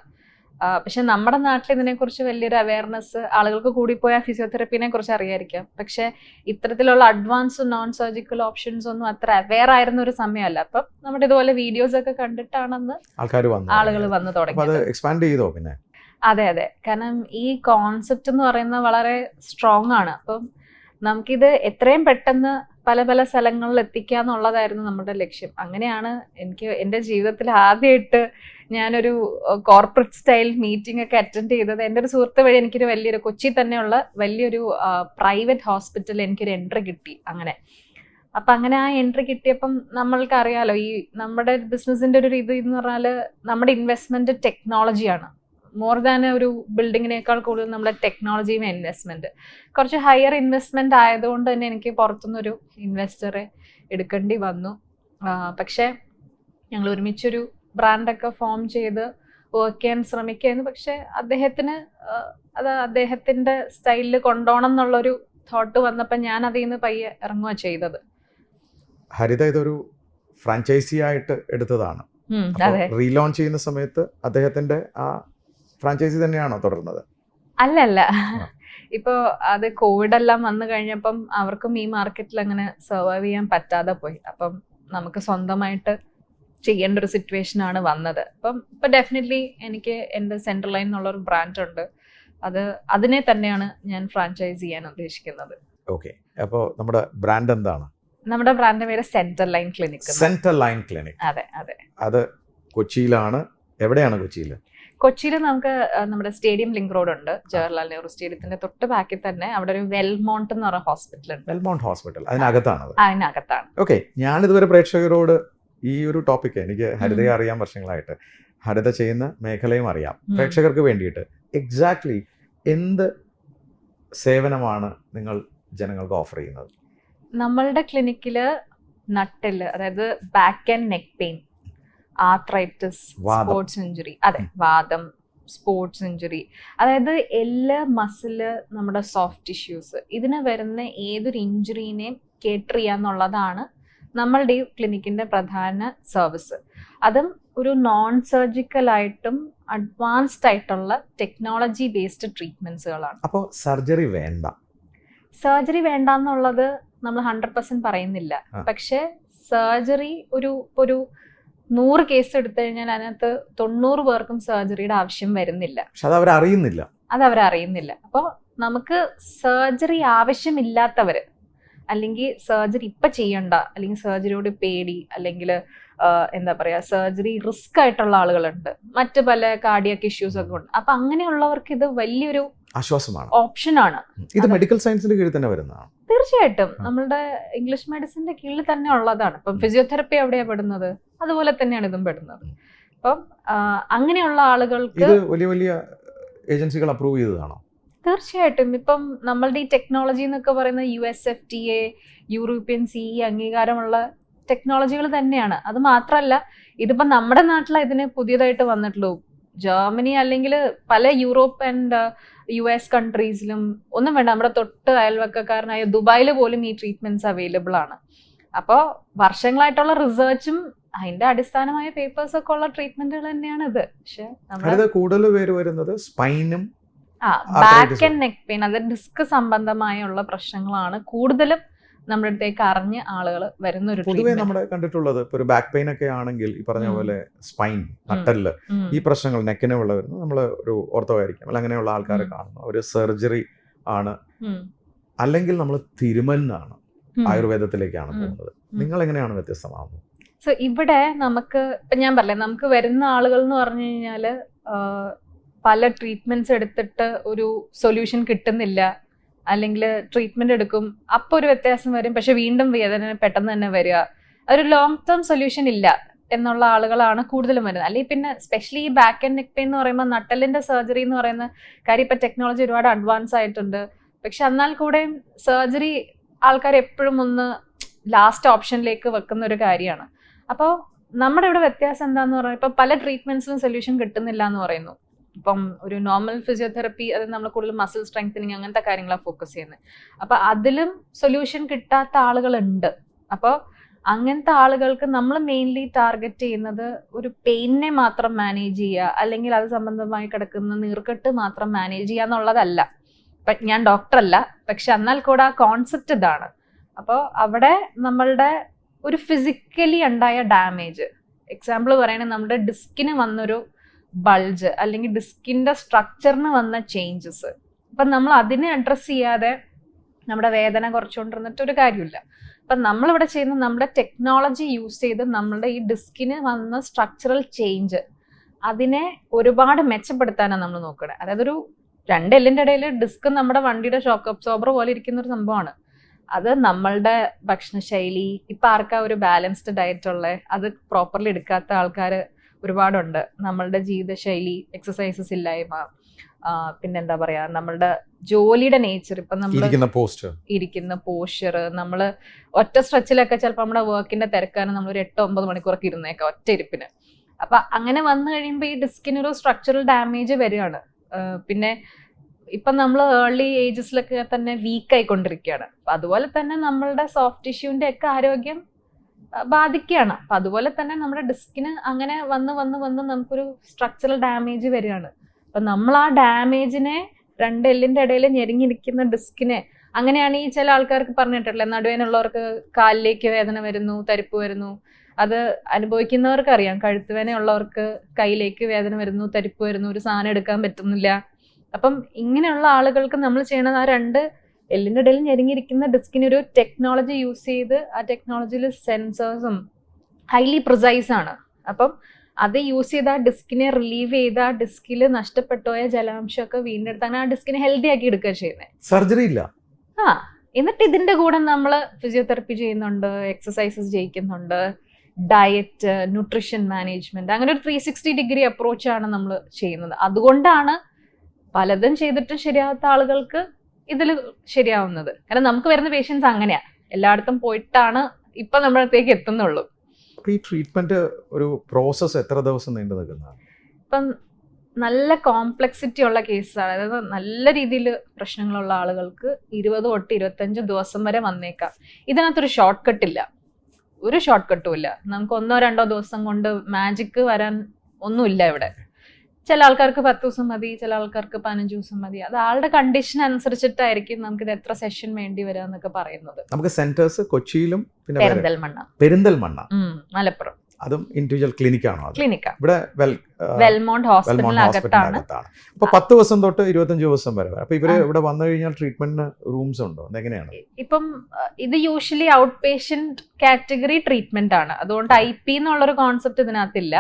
പക്ഷെ നമ്മുടെ നാട്ടിൽ ഇതിനെക്കുറിച്ച് വലിയൊരു അവയർനെസ് ആളുകൾക്ക് കൂടിപ്പോയ ഫിസിയോതെറപ്പിനെ കുറിച്ച് അറിയായിരിക്കാം. പക്ഷെ ഇത്തരത്തിലുള്ള അഡ്വാൻസ് നോൺ സർജിക്കൽ ഓപ്ഷൻസ് ഒന്നും അത്ര അവെയർ ആയിരുന്ന ഒരു സമയമല്ല. അപ്പം നമ്മുടെ ഇതുപോലെ വീഡിയോസ് ഒക്കെ കണ്ടിട്ടാണെന്ന് ആൾക്കാർ വന്നു ആളുകൾ തുടങ്ങി. വന്നു തുടങ്ങിയത്. എക്സ്പാൻഡ് ചെയ്തോ പിന്നെ? അതെ അതെ. കാരണം ഈ കോൺസെപ്റ്റ് എന്ന് പറയുന്നത് വളരെ സ്ട്രോങ് ആണ്. അപ്പം നമുക്കിത് എത്രയും പെട്ടെന്ന് പല പല സ്ഥലങ്ങളിൽ എത്തിക്കുക എന്നുള്ളതായിരുന്നു നമ്മുടെ ലക്ഷ്യം. അങ്ങനെയാണ് എനിക്ക് എന്റെ ജീവിതത്തിൽ ആദ്യമായിട്ട് ഞാനൊരു കോർപ്പറേറ്റ് സ്റ്റൈൽ മീറ്റിംഗ് ഒക്കെ അറ്റൻഡ് ചെയ്തത്. എന്റെ ഒരു സുഹൃത്ത് വഴി എനിക്കൊരു വലിയൊരു കൊച്ചി തന്നെയുള്ള വലിയൊരു പ്രൈവറ്റ് ഹോസ്പിറ്റലിൽ എനിക്കൊരു എൻട്രി കിട്ടി അങ്ങനെ. അപ്പൊ അങ്ങനെ ആ എൻട്രി കിട്ടിയപ്പം നമ്മൾക്ക് അറിയാലോ ഈ നമ്മുടെ ബിസിനസിന്റെ ഒരു രീതി എന്ന് പറഞ്ഞാൽ നമ്മുടെ ഇൻവെസ്റ്റ്മെന്റ് ടെക്നോളജിയാണ് മോർ ദാൻ ഒരു ബിൽഡിങ്ങിനേക്കാൾ കൂടുതൽ നമ്മുടെ ടെക്നോളജിയും ഇൻവെസ്റ്റ്മെന്റ് കുറച്ച് ഹയർ ഇൻവെസ്റ്റ്മെന്റ് ആയതുകൊണ്ട് തന്നെ എനിക്ക് പുറത്തുനിന്നൊരു ഇൻവെസ്റ്ററെ എടുക്കേണ്ടി വന്നു. പക്ഷേ ഞങ്ങൾ ഒരുമിച്ചൊരു ബ്രാൻഡൊക്കെ ഫോം ചെയ്ത് വർക്ക് ചെയ്യാൻ ശ്രമിക്കുകയായിരുന്നു. പക്ഷെ അദ്ദേഹത്തിന് അത് അദ്ദേഹത്തിന്റെ സ്റ്റൈലിൽ കൊണ്ടുപോകണം എന്നുള്ളൊരു തോട്ട് വന്നപ്പോൾ ഞാൻ അതിൽ നിന്ന് പയ്യെ ഇറങ്ങുക ചെയ്തത്. ഹരിത ഇതൊരു ഫ്രാഞ്ചൈസി ആയിട്ട് എടുത്തതാണ്. റീലോൺ റീലോഞ്ച് ചെയ്യുന്ന സമയത്ത് അദ്ദേഹത്തിന്റെ ആ ഫ്രാഞ്ചൈസി തന്നെയാണോ തുടർന്നത്? അല്ലല്ല. ഇപ്പോൾ ഇപ്പോ അത് കോവിഡ് എല്ലാം വന്നു കഴിഞ്ഞപ്പം അവർക്കും ഈ മാർക്കറ്റിൽ അങ്ങനെ സർവൈവ് ചെയ്യാൻ പറ്റാതെ പോയി. അപ്പം നമുക്ക് സ്വന്തമായിട്ട് ചെയ്യേണ്ട ഒരു സിറ്റുവേഷൻ ആണ് വന്നത്. അപ്പം ഇപ്പൊ ഡെഫിനറ്റ്ലി എനിക്ക് എന്റെ സെൻട്രൽ ലൈൻ എന്നുള്ള ഒരു ബ്രാൻഡ് ഉണ്ട്. അത് അതിനെ തന്നെയാണ് ഞാൻ ഫ്രാഞ്ചൈസ് ചെയ്യാൻ ഉദ്ദേശിക്കുന്നത്. ഓക്കെ അപ്പോൾ നമ്മുടെ ബ്രാൻഡ് എന്താണ്? നമ്മുടെ ബ്രാൻഡ് പേര് central line clinic central line clinic അതെ അതെ. അത് കൊച്ചിയിലാണ്. എവിടെയാണ് കൊച്ചിയിൽ കൊച്ചിയിൽ നമുക്ക് നമ്മുടെ സ്റ്റേഡിയം ലിങ്ക് റോഡ് ഉണ്ട് ജവഹർലാൽ നെഹ്റു സ്റ്റേഡിയത്തിന്റെ തൊട്ട് ബാക്കി തന്നെ അവിടെ ഒരു വെൽമോണ്ട് എന്ന് പറയുന്ന ഹോസ്പിറ്റൽ ഉണ്ട് വെൽമോണ്ട് ഹോസ്പിറ്റൽ. അതിനകത്താണ് അതിനകത്താണ്. ഓക്കെ ഞാൻ ഇതുവരെ പ്രേക്ഷകരോട് ഈ ഒരു ടോപ്പിക്ക് എനിക്ക് ഹരിതയെ അറിയാം വർഷങ്ങളായിട്ട് ഹരിത ചെയ്യുന്ന മേഖലയും അറിയാം. പ്രേക്ഷകർക്ക് വേണ്ടിയിട്ട് എക്സാക്ട്ലി എന്ത് സേവനമാണ് നിങ്ങൾ ജനങ്ങൾക്ക് ഓഫർ ചെയ്യുന്നത്? നമ്മളുടെ ക്ലിനിക്കിൽ നട്ടിൽ അതായത് back and neck pain arthritis sports injury അതെ വാദം സ്പോർട്സ് ഇഞ്ചുറി അതായത് എല്ലാ മസിൽ നമ്മുടെ സോഫ്റ്റ് ടിഷ്യൂസ് ഇതിന് വരുന്ന ഏതൊരു ഇഞ്ചുറീനെയും കേട്ടർ ചെയ്യാന്നുള്ളതാണ് നമ്മളുടെ ഈ ക്ലിനിക്കിന്റെ പ്രധാന സർവീസ് അതും ഒരു നോൺ സർജിക്കൽ ആയിട്ടും അഡ്വാൻസ്ഡ് ആയിട്ടുള്ള ടെക്നോളജി ബേസ്ഡ് ട്രീറ്റ്മെന്റ്സുകളാണ് അപ്പോൾ സർജറി വേണ്ട. സർജറി വേണ്ട എന്നുള്ളത് നമ്മൾ ഹൺഡ്രഡ് പെർസെന്റ് പറയുന്നില്ല. പക്ഷെ സർജറി ഒരു ഒരു നൂറ് കേസ് എടുത്തു കഴിഞ്ഞാൽ അതിനകത്ത് തൊണ്ണൂറ് പേർക്കും സർജറിയുടെ ആവശ്യം വരുന്നില്ല. പക്ഷെ അത് അവരറിയുന്നില്ല. അത് അവരറിയുന്നില്ല. അപ്പോൾ നമുക്ക് സർജറി ആവശ്യമില്ലാത്തവർ അല്ലെങ്കിൽ സർജറി ഇപ്പൊ ചെയ്യണ്ട അല്ലെങ്കിൽ സർജറിയോട് പേടി അല്ലെങ്കിൽ എന്താ പറയാ സർജറി റിസ്ക് ആയിട്ടുള്ള ആളുകളുണ്ട്. മറ്റ് പല കാർഡിയക് ഇഷ്യൂസ് ഒക്കെ ഉണ്ട്. അപ്പൊ അങ്ങനെയുള്ളവർക്ക് ഇത് വലിയൊരു ആശ്വാസമാണ്. ഓപ്ഷൻ ആണ് ഇത് മെഡിക്കൽ സയൻസിന്റെ കീഴിൽ തന്നെ വരുന്നതാണ്. തീർച്ചയായിട്ടും. നമ്മളുടെ ഇംഗ്ലീഷ് മെഡിസിന്റെ കീഴിൽ തന്നെ ഉള്ളതാണ്. ഇപ്പം ഫിസിയോതെറപ്പി എവിടെയാ പെടുന്നത്? അതുപോലെ തന്നെയാണ് ഇതും പെടുന്നത്. അപ്പം അങ്ങനെയുള്ള ആളുകൾക്ക് വലിയ വലിയ ഏജൻസികൾ അപ്രൂവ് ചെയ്തതാണോ? തീർച്ചയായിട്ടും. ഇപ്പം നമ്മളുടെ ഈ ടെക്നോളജി എന്നൊക്കെ പറയുന്ന U S F D A European C അംഗീകാരമുള്ള ടെക്നോളജികൾ തന്നെയാണ്. അത് മാത്രമല്ല ഇതിപ്പോ നമ്മുടെ നാട്ടിൽ ഇതിന് പുതിയതായിട്ട് വന്നിട്ടുള്ളൂ. ജർമ്മനി അല്ലെങ്കിൽ പല യൂറോപ്പ് ആൻഡ് യു എസ് കൺട്രീസിലും ഒന്നും വേണ്ട. നമ്മുടെ തൊട്ട് അയൽവക്കക്കാരനായ ദുബായിൽ പോലും ഈ ട്രീറ്റ്മെന്റ്സ് അവൈലബിൾ ആണ്. അപ്പോൾ വർഷങ്ങളായിട്ടുള്ള റിസർച്ചും അതിന്റെ അടിസ്ഥാനമായ പേപ്പേഴ്സ് ഒക്കെ ഉള്ള ട്രീറ്റ്മെന്റുകൾ തന്നെയാണ് ഇത്. പക്ഷെ കൂടുതൽ പേര് വരുന്നത് സ്പൈനും ആ ബാക്ക് ആൻഡ് നെക്ക് പെയിൻ അത് ഡിസ്ക് സംബന്ധമായുള്ള പ്രശ്നങ്ങളാണ് കൂടുതലും നമ്മുടെ അടുത്തേക്ക് അറിഞ്ഞ് ആളുകൾ വരുന്ന ഒരു പൊതുവെ നമ്മൾ കണ്ടിട്ടുള്ളത് ഇപ്പൊ ഒരു ബാക്ക് പെയിൻ ഒക്കെ ആണെങ്കിൽ ഈ പറഞ്ഞ പോലെ സ്പൈൻ നട്ടൽ ഈ പ്രശ്നങ്ങൾ നെക്കിനെ ഉള്ള വരുന്നത് നമ്മൾ ഒരു ഓർത്തോ ആയിരിക്കും അല്ല അങ്ങനെയുള്ള ആൾക്കാരെ. കാണുന്നു. ഒരു സർജറി ആണ്. അല്ലെങ്കിൽ നമ്മൾ തിരുമലിനാണ് ആയുർവേദത്തിലേക്കാണ് പോകുന്നത്. നിങ്ങൾ എങ്ങനെയാണ് വ്യത്യസ്തമാകുന്നത് സോ ഇവിടെ നമുക്ക് ഇപ്പൊ ഞാൻ പറയാം നമുക്ക് വരുന്ന ആളുകൾ എന്ന് പറഞ്ഞു കഴിഞ്ഞാൽ ആ, പല ട്രീറ്റ്മെന്റ്സ് എടുത്തിട്ട് ഒരു സൊല്യൂഷൻ കിട്ടുന്നില്ല. അല്ലെങ്കിൽ ട്രീറ്റ്മെന്റ് എടുക്കും. അപ്പോൾ ഒരു വ്യത്യാസം വരും. പക്ഷെ വീണ്ടും വേദന പെട്ടെന്ന് തന്നെ വരിക. ഒരു ലോങ് ടേം സൊല്യൂഷൻ ഇല്ല എന്നുള്ള ആളുകളാണ് കൂടുതലും വരുന്നത്. അല്ലെങ്കിൽ പിന്നെ സ്പെഷ്യലി ഈ ബാക്ക് ആൻഡ് നെക്ക് പെയിൻ എന്ന് പറയുമ്പോൾ നട്ടലിന്റെ സർജറി എന്ന് പറയുന്ന കാര്യം ഇപ്പൊ ടെക്നോളജി ഒരുപാട് അഡ്വാൻസ് ആയിട്ടുണ്ട്. പക്ഷെ എന്നാൽ കൂടെ സർജറി ആൾക്കാർ എപ്പോഴും ഒന്ന് ലാസ്റ്റ് ഓപ്ഷനിലേക്ക് വെക്കുന്ന ഒരു കാര്യമാണ്. അപ്പോൾ നമ്മുടെ ഇവിടെ വ്യത്യാസം എന്താന്ന് പറഞ്ഞാൽ ഇപ്പം പല ട്രീറ്റ്മെന്റ്സിനും സൊല്യൂഷൻ കിട്ടുന്നില്ല എന്ന് പറയുന്നു. ഇപ്പം ഒരു നോർമൽ ഫിസിയോതെറപ്പി അത് നമ്മൾ കൂടുതൽ മസിൽ സ്ട്രെങ്തനിങ് അങ്ങനത്തെ കാര്യങ്ങളാണ് ഫോക്കസ് ചെയ്യുന്നത് അപ്പൊ അതിലും സൊല്യൂഷൻ കിട്ടാത്ത ആളുകളുണ്ട്. അപ്പോൾ അങ്ങനത്തെ ആളുകൾക്ക് നമ്മൾ മെയിൻലി ടാർഗറ്റ് ചെയ്യുന്നത് ഒരു പെയിനെ മാത്രം മാനേജ് ചെയ്യുക അല്ലെങ്കിൽ അത് സംബന്ധമായി കിടക്കുന്ന നീർക്കെട്ട് മാത്രം മാനേജ് ചെയ്യുക എന്നുള്ളതല്ല. ഞാൻ ഡോക്ടറല്ല പക്ഷെ എന്നാൽ കൂടെ ആ കോൺസെപ്റ്റ് ഇതാണ്. അപ്പോൾ അവിടെ നമ്മളുടെ ഒരു ഫിസിക്കലി ഉണ്ടായ ഡാമേജ് എക്സാമ്പിൾ പറയുകയാണെങ്കിൽ നമ്മുടെ ഡിസ്കിന് വന്നൊരു ബൾജ് അല്ലെങ്കിൽ ഡിസ്കിന്റെ സ്ട്രക്ചറിന് വന്ന ചേഞ്ചസ് അപ്പം നമ്മൾ അതിനെ അഡ്രസ്സ് ചെയ്യാതെ നമ്മുടെ വേദന കുറച്ചുകൊണ്ടിരുന്നിട്ട് ഒരു കാര്യമില്ല. അപ്പം നമ്മളിവിടെ ചെയ്യുന്ന നമ്മുടെ ടെക്നോളജി യൂസ് ചെയ്ത് നമ്മുടെ ഈ ഡിസ്കിന് വന്ന സ്ട്രക്ചറൽ ചേഞ്ച് അതിനെ ഒരുപാട് മെച്ചപ്പെടുത്താനാണ് നമ്മൾ നോക്കുന്നത് അതായത് ഒരു രണ്ട് എല്ലിന്റെ ഇടയിൽ ഡിസ്ക് നമ്മുടെ വണ്ടിയുടെ ഷോക്ക് അബ്സോർബർ പോലെ ഇരിക്കുന്ന ഒരു സംഭവമാണ്. അത് നമ്മളുടെ ഭക്ഷണശൈലി ഇപ്പൊ ആർക്കാ ഒരു ബാലൻസ്ഡ് ഡയറ്റ് ഉള്ളത് അത് പ്രോപ്പർലി എടുക്കാത്ത ആൾക്കാർ ഒരുപാടുണ്ട്. നമ്മളുടെ ജീവിതശൈലി എക്സസൈസസ് ഇല്ലായ്മ പിന്നെന്താ പറയാ നമ്മളുടെ ജോലിയുടെ നേച്ചർ ഇപ്പൊ നമ്മൾ ഇരിക്കുന്ന പോസ്റ്റർ നമ്മൾ ഒറ്റ സ്ട്രെച്ചിലൊക്കെ ചിലപ്പോൾ നമ്മുടെ വർക്കിന്റെ തിരക്കാണ് നമ്മൾ ഒരു എട്ടോ ഒമ്പത് മണിക്കൂറൊക്കെ ഇരുന്നേക്കാം ഒറ്റ ഇരിപ്പിന്. അപ്പൊ അങ്ങനെ വന്നു കഴിയുമ്പോൾ ഈ ഡിസ്കിന് ഒരു സ്ട്രക്ചറൽ ഡാമേജ് വരികയാണ് പിന്നെ ഇപ്പൊ നമ്മൾ ഏർലി ഏജസിലൊക്കെ തന്നെ വീക്ക് ആയിക്കൊണ്ടിരിക്കുകയാണ് അതുപോലെ തന്നെ നമ്മളുടെ സോഫ്റ്റ് ടിഷ്യൂവിന്റെ ഒക്കെ ആരോഗ്യം ബാധിക്കുകയാണ്. അപ്പൊ അതുപോലെ തന്നെ നമ്മുടെ ഡിസ്കിന് അങ്ങനെ വന്ന് വന്ന് വന്ന് നമുക്കൊരു സ്ട്രക്ചറൽ ഡാമേജ് വരികയാണ്. അപ്പൊ നമ്മൾ ആ ഡാമേജിനെ രണ്ട് എല്ലിന്റെ ഇടയിൽ ഞെരുങ്ങിയിരിക്കുന്ന ഡിസ്കിനെ അങ്ങനെയാണ് ഈ ചില ആൾക്കാർക്ക് പറഞ്ഞിട്ടില്ലേ നടുവേനുള്ളവർക്ക് കാലിലേക്ക് വേദന വരുന്നു തരിപ്പ് വരുന്നു. അത് അനുഭവിക്കുന്നവർക്ക് അറിയാം. കഴുത്തുവേന ഉള്ളവർക്ക് കയ്യിലേക്ക് വേദന വരുന്നു തരിപ്പ് വരുന്നു ഒരു സാധനം എടുക്കാൻ പറ്റുന്നില്ല. അപ്പം ഇങ്ങനെയുള്ള ആളുകൾക്ക് നമ്മൾ ചെയ്യണത് ആ രണ്ട് എല്ലിന്റെ ഇടയിൽ ഞെരുങ്ങിയിരിക്കുന്ന ഡിസ്കിന് ഒരു ടെക്നോളജി യൂസ് ചെയ്ത് ആ ടെക്നോളജിയിൽ സെൻസേഴ്സും ഹൈലി പ്രിസൈസ് ആണ്. അപ്പം അത് യൂസ് ചെയ്ത് ആ ഡിസ്കിനെ റിലീവ് ചെയ്ത് ആ ഡിസ്കിൽ നഷ്ടപ്പെട്ടുപോയ ജലാംശമൊക്കെ വീണ്ടെടുത്ത് അങ്ങനെ ആ ഡിസ്കിനെ ഹെൽത്തി ആക്കി എടുക്കുക ചെയ്യുന്നത്. സർജറി ഇല്ല? ആ എന്നിട്ട് ഇതിന്റെ കൂടെ നമ്മൾ ഫിസിയോതെറപ്പി ചെയ്യുന്നുണ്ട് എക്സസൈസസ് ചെയ്യിക്കുന്നുണ്ട് ഡയറ്റ് ന്യൂട്രീഷൻ മാനേജ്മെന്റ് അങ്ങനെ ഒരു ത്രീ സിക്സ്റ്റി ഡിഗ്രി അപ്രോച്ചാണ് നമ്മൾ ചെയ്യുന്നത്. അതുകൊണ്ടാണ് പലതും ചെയ്തിട്ടും ശരിയാവാത്ത ആളുകൾക്ക് ഇതിൽ ശരിയാവുന്നത്. കാരണം നമുക്ക് വരുന്ന പേഷ്യൻസ് അങ്ങനെയാ. എല്ലായിടത്തും പോയിട്ടാണ് ഇപ്പൊ നമ്മുടെ അടുത്തേക്ക് എത്തുന്നുള്ളൂ. ഈ ട്രീറ്റ്മെന്റ് ഒരു പ്രോസസ്സ് എത്ര ദിവസം നീണ്ടു നിൽക്കുന്നതാണ്? ഇപ്പം നല്ല കോംപ്ലക്സിറ്റി ഉള്ള കേസാണ് അതായത് നല്ല രീതിയിൽ പ്രശ്നങ്ങളുള്ള ആളുകൾക്ക് ഇരുപത് തൊട്ട് ഇരുപത്തഞ്ച് ദിവസം വരെ വന്നേക്കാം. ഇതിനകത്തൊരു ഷോർട്ട് കട്ട് ഇല്ല. ഒരു ഷോർട്ട് കട്ടും ഇല്ല. നമുക്ക് ഒന്നോ രണ്ടോ ദിവസം കൊണ്ട് മാജിക്ക് വരാൻ ഒന്നുമില്ല ഇവിടെ. ചില ആൾക്കാർക്ക് പത്ത് ദിവസം മതി ചില ആൾക്കാർക്ക് പതിനഞ്ച് ദിവസം മതി. അത് ആളുടെ കണ്ടീഷൻ അനുസരിച്ചിട്ടായിരിക്കും നമുക്ക് ഇത് എത്ര സെഷൻ വേണ്ടി വരിക എന്നൊക്കെ പറയുന്നത്. നമുക്ക് സെന്റേഴ്സ് കൊച്ചിയിലും പിന്നെ പെരിന്തൽമണ്ണ. പെരിന്തൽമണ്ണ. മലപ്പുറം. അതും ഇൻഡിവിജ്വൽ ക്ലിനിക്കാണോ അത്? ക്ലിനിക്ക ഇവിടെ വെൽ വെൽമോണ്ട് ഹോസ്പിറ്റൽ ഹോസ്പിറ്റലിനകത്താണ് അപ്പൊ പത്ത് ദിവസം തൊട്ട് ഇരുപത്തഞ്ച് ദിവസം വരെ അപ്പൊ ഇവർ ഇവിടെ വന്നു കഴിഞ്ഞാൽ ട്രീറ്റ്മെന്റിന് റൂംസ് ഉണ്ടോ? എങ്ങനെയാണ്? ഇപ്പം ഇത് usually out patient category treatment ആണ്. അതുകൊണ്ട് ഐ പി എന്നുള്ളൊരു കോൺസെപ്റ്റ് ഇതിനകത്തില്ല.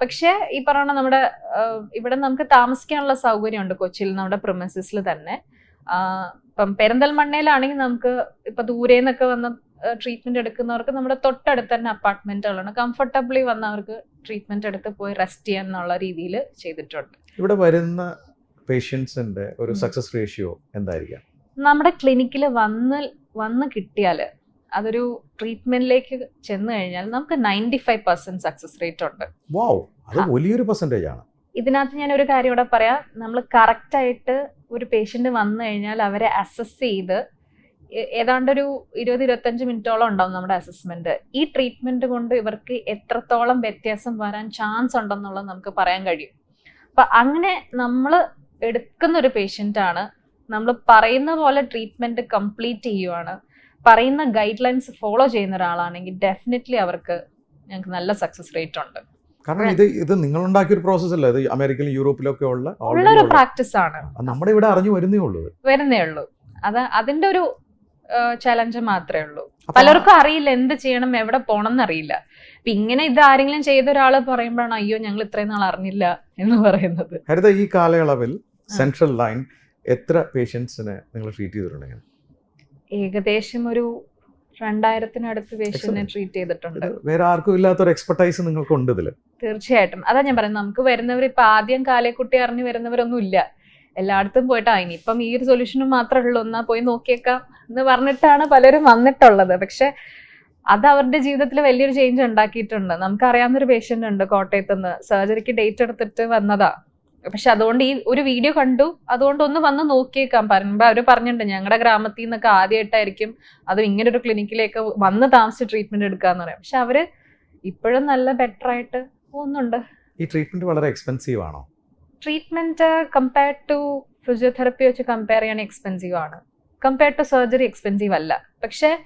പക്ഷേ ഈ പറയണ നമ്മുടെ ഇവിടെ നമുക്ക് താമസിക്കാനുള്ള സൗകര്യമുണ്ട് കൊച്ചിയിൽ നമ്മുടെ പ്രിമസിസിൽ തന്നെ. ഇപ്പം പെരിന്തൽമണ്ണയിലാണെങ്കിൽ നമുക്ക് ഇപ്പൊ ദൂരെ നിന്നൊക്കെ വന്ന് ട്രീറ്റ്മെന്റ് എടുക്കുന്നവർക്ക് നമ്മുടെ തൊട്ടടുത്ത് തന്നെ അപ്പാർട്ട്മെന്റുകളാണ് കംഫർട്ടബിളി വന്നവർക്ക് ട്രീറ്റ്മെന്റ് എടുത്ത് പോയി റെസ്റ്റ് ചെയ്യാൻ എന്നുള്ള രീതിയിൽ ചെയ്തിട്ടുണ്ട്. ഇവിടെ വരുന്ന പേഷ്യൻസിന്റെ ഒരു സക്സസ് റേഷ്യോ എന്തായിരിക്കാം? നമ്മുടെ ക്ലിനിക്കിൽ വന്ന് വന്ന് കിട്ടിയാൽ അതൊരു ട്രീറ്റ്മെന്റിലേക്ക് ചെന്ന് കഴിഞ്ഞാൽ നമുക്ക് ninety five percent success rate ഉണ്ട് അത് വലിയൊരു ആണ്. ഇതിനകത്ത് ഞാൻ ഒരു കാര്യം ഇവിടെ പറയാം. നമ്മൾ കറക്റ്റ് ആയിട്ട് ഒരു പേഷ്യന്റ് വന്നു കഴിഞ്ഞാൽ അവരെ അസസ് ചെയ്ത് ഏതാണ്ട് ഒരു ഇരുപത് ഇരുപത്തഞ്ച് മിനിറ്റോളം ഉണ്ടാവും നമ്മുടെ അസസ്മെന്റ് ഈ ട്രീറ്റ്മെന്റ് കൊണ്ട് ഇവർക്ക് എത്രത്തോളം വ്യത്യാസം വരാൻ ചാൻസ് ഉണ്ടെന്നുള്ളത് നമുക്ക് പറയാൻ കഴിയും. അപ്പൊ അങ്ങനെ നമ്മൾ എടുക്കുന്ന ഒരു പേഷ്യന്റ് ആണ്. നമ്മൾ പറയുന്ന പോലെ ട്രീറ്റ്മെന്റ് കംപ്ലീറ്റ് ചെയ്യുവാണ്. പറയുന്ന ഗൈഡ് ലൈൻസ് ഫോളോ ചെയ്യുന്ന ഒരാളാണെങ്കിൽ ഡെഫിനറ്റ്ലി അവർക്ക് ഞങ്ങൾക്ക് നല്ല സക്സസ് റേറ്റ് ഉണ്ട്. കാരണം ഇത് ഇത് നിങ്ങൾ ഉണ്ടാക്കിയ ഒരു പ്രോസസ് അല്ല ഇത് അമേരിക്കയിലും യൂറോപ്പിലും ഒക്കെ ഉള്ള ഉള്ളൊരു ഉള്ള- പ്രാക്ടീസ് ആണ് നമ്മുടെ ഇവിടെ അറിഞ്ഞു വരുന്നേ ഉള്ളൂ. വരുന്നേ ഉള്ളൂ. അത് അതിന്റെ ഒരു ചലഞ്ച് മാത്രമേ ഉള്ളൂ. പലർക്കും അറിയില്ല എന്ത് ചെയ്യണം എവിടെ പോകണം എന്നറിയില്ല. അപ്പൊ ഇങ്ങനെ ഇത് ആരെങ്കിലും ചെയ്ത ഒരാൾ പറയുമ്പോഴാണ് അയ്യോ ഞങ്ങൾ ഇത്രയും നാൾ അറിഞ്ഞില്ല എന്ന് പറയുന്നത്. ഹരിത ഈ കാലയളവിൽ സെൻട്രൽ ലൈൻ എത്ര പേഷ്യൻസിനെ നിങ്ങൾ ട്രീറ്റ് ചെയ്തിട്ടുണ്ടെങ്കിൽ ഏകദേശം ഒരു രണ്ടായിരത്തിനടുത്ത് പേഷ്യന്റിനെ. ട്രീറ്റ് ചെയ്തിട്ടുണ്ട്. വേറെ ആർക്കും ഇല്ലാത്ത ഒരു എക്സ്പെർട്ടൈസ് നിങ്ങൾക്കുണ്ട് ഇതിൽ തീർച്ചയായിട്ടും. അതാ ഞാൻ പറയുന്നത്. നമുക്ക് വരുന്നവർ ഇപ്പൊ ആദ്യം കാലേക്കുട്ടി അറിഞ്ഞു വരുന്നവരൊന്നും ഇല്ല. എല്ലായിടത്തും പോയിട്ട്. അതിന് ഇപ്പം ഈ ഒരു സൊല്യൂഷനും മാത്രമേ ഉള്ളൂ. എന്നാ പോയി നോക്കിയേക്കാം എന്ന് പറഞ്ഞിട്ടാണ് പലരും വന്നിട്ടുള്ളത്. പക്ഷെ അത് അവരുടെ ജീവിതത്തിൽ വലിയൊരു ചേഞ്ച് ഉണ്ടാക്കിയിട്ടുണ്ട്. നമുക്കറിയാവുന്ന ഒരു പേഷ്യന്റ് ഉണ്ട് കോട്ടയത്ത് നിന്ന് സർജറിക്ക് ഡേറ്റ് എടുത്തിട്ട് വന്നതാ. പക്ഷെ അതുകൊണ്ട് ഈ ഒരു വീഡിയോ കണ്ടു. അതുകൊണ്ട് ഒന്ന് വന്ന് നോക്കിയേക്കാം. പറയുമ്പോൾ അവർ പറഞ്ഞിട്ടുണ്ട് ഞങ്ങളുടെ ഗ്രാമത്തിൽ നിന്നൊക്കെ ആദ്യമായിട്ടായിരിക്കും അതും ഇങ്ങനെ ഒരു ക്ലിനിക്കിലേക്ക് വന്ന് താമസിച്ച് ട്രീറ്റ്മെന്റ് എടുക്കാന്ന് പറയാം. പക്ഷെ അവർ ഇപ്പോഴും നല്ല ബെറ്റർ ആയിട്ട് പോകുന്നുണ്ട്. ഈ ട്രീറ്റ്മെന്റ് വളരെ എക്സ്പെൻസീവ് ആണോ? ട്രീറ്റ്മെന്റ് കമ്പയർ ടു ഫിസിയോതെറപ്പി വെച്ച് കമ്പയർ ചെയ്യാൻ എക്സ്പെൻസീവ് ആണ്. കമ്പയർ ടു സർജറി എക്സ്പെൻസീവ് അല്ല. പക്ഷേ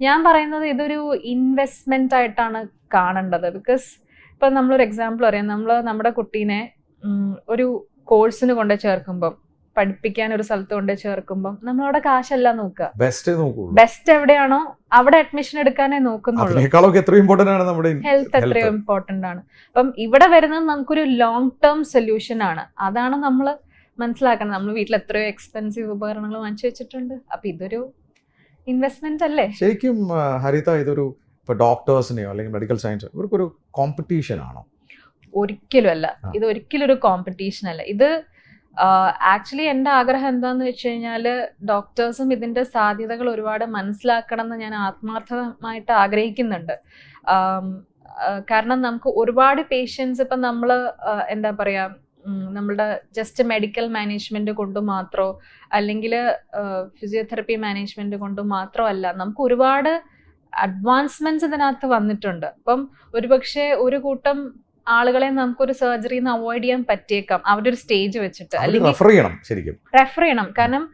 ഞാൻ പറയുന്നത് ഇതൊരു ഇൻവെസ്റ്റ്മെന്റ് ആയിട്ടാണ് കാണേണ്ടത്. ബിക്കോസ് ഇപ്പൊ നമ്മളൊരു എക്സാമ്പിൾ പറയാം. നമ്മൾ നമ്മുടെ കുട്ടീനെ ഒരു കോഴ്സിന് കൊണ്ട് ചേർക്കുമ്പം പഠിപ്പിക്കാൻ ഒരു സ്ഥലത്ത് കൊണ്ട് ചേർക്കുമ്പം നമ്മളവിടെ കാശല്ല നോക്കുക. ബെസ്റ്റ് ബെസ്റ്റ് എവിടെയാണോ അവിടെ അഡ്മിഷൻ എടുക്കാനേ നോക്കുന്നുള്ളൂ. ഹെൽത്ത് എത്രയോ ഇമ്പോർട്ടന്റ് ആണ്. അപ്പം ഇവിടെ വരുന്നത് നമുക്കൊരു ലോങ് ടേം സൊല്യൂഷൻ ആണ്. അതാണ് നമ്മൾ മനസ്സിലാക്കണം നമ്മൾ വീട്ടിൽ എത്രയോ എക്സ്പെൻസീവ് ഉപകരണങ്ങൾ വാങ്ങിച്ചു വെച്ചിട്ടുണ്ട്. അപ്പൊ ഇതൊരു ഇൻവെസ്റ്റ്മെന്റ് അല്ലേ? ശരിക്കും ഹരിത ഇതൊരു ഇപ്പൊ ഡോക്ടേഴ്സിനെയോ അല്ലെങ്കിൽ മെഡിക്കൽ സയൻസ് ഇവർക്കൊരു കോമ്പറ്റീഷൻ ആണോ? ഒരിക്കലും അല്ല ഇത് ഒരിക്കലും ഒരു കോമ്പറ്റീഷൻ അല്ല. ഇത് ആക്ച്വലി എന്റെ ആഗ്രഹം എന്താന്ന് വെച്ച് കഴിഞ്ഞാൽ ഡോക്ടേഴ്സും ഇതിന്റെ സാധ്യതകൾ ഒരുപാട് മനസ്സിലാക്കണം എന്ന് ഞാൻ ആത്മാർത്ഥമായിട്ട് ആഗ്രഹിക്കുന്നുണ്ട്. കാരണം നമുക്ക് ഒരുപാട് പേഷ്യൻസ് ഇപ്പം നമ്മൾ എന്താ പറയുക നമ്മളുടെ ജസ്റ്റ് മെഡിക്കൽ മാനേജ്മെന്റ് കൊണ്ട് മാത്രമോ അല്ലെങ്കിൽ ഫിസിയോതെറപ്പി മാനേജ്മെന്റ് കൊണ്ട് മാത്രമല്ല നമുക്ക് ഒരുപാട് അഡ്വാൻസ്മെന്റ്സ് ഇതിനകത്ത് വന്നിട്ടുണ്ട്. അപ്പം ഒരുപക്ഷെ ഒരു കൂട്ടം ആളുകളെ നമുക്കൊരു സർജറിയിൽ നിന്ന് അവോയ്ഡ് ചെയ്യാൻ പറ്റിയേക്കാം. അവരുടെ ഒരു സ്റ്റേജ് വെച്ചിട്ട്. അല്ലെങ്കിൽ റെഫർ ചെയ്യണം ശരിക്കും. റെഫർ ചെയ്യണം. കാരണം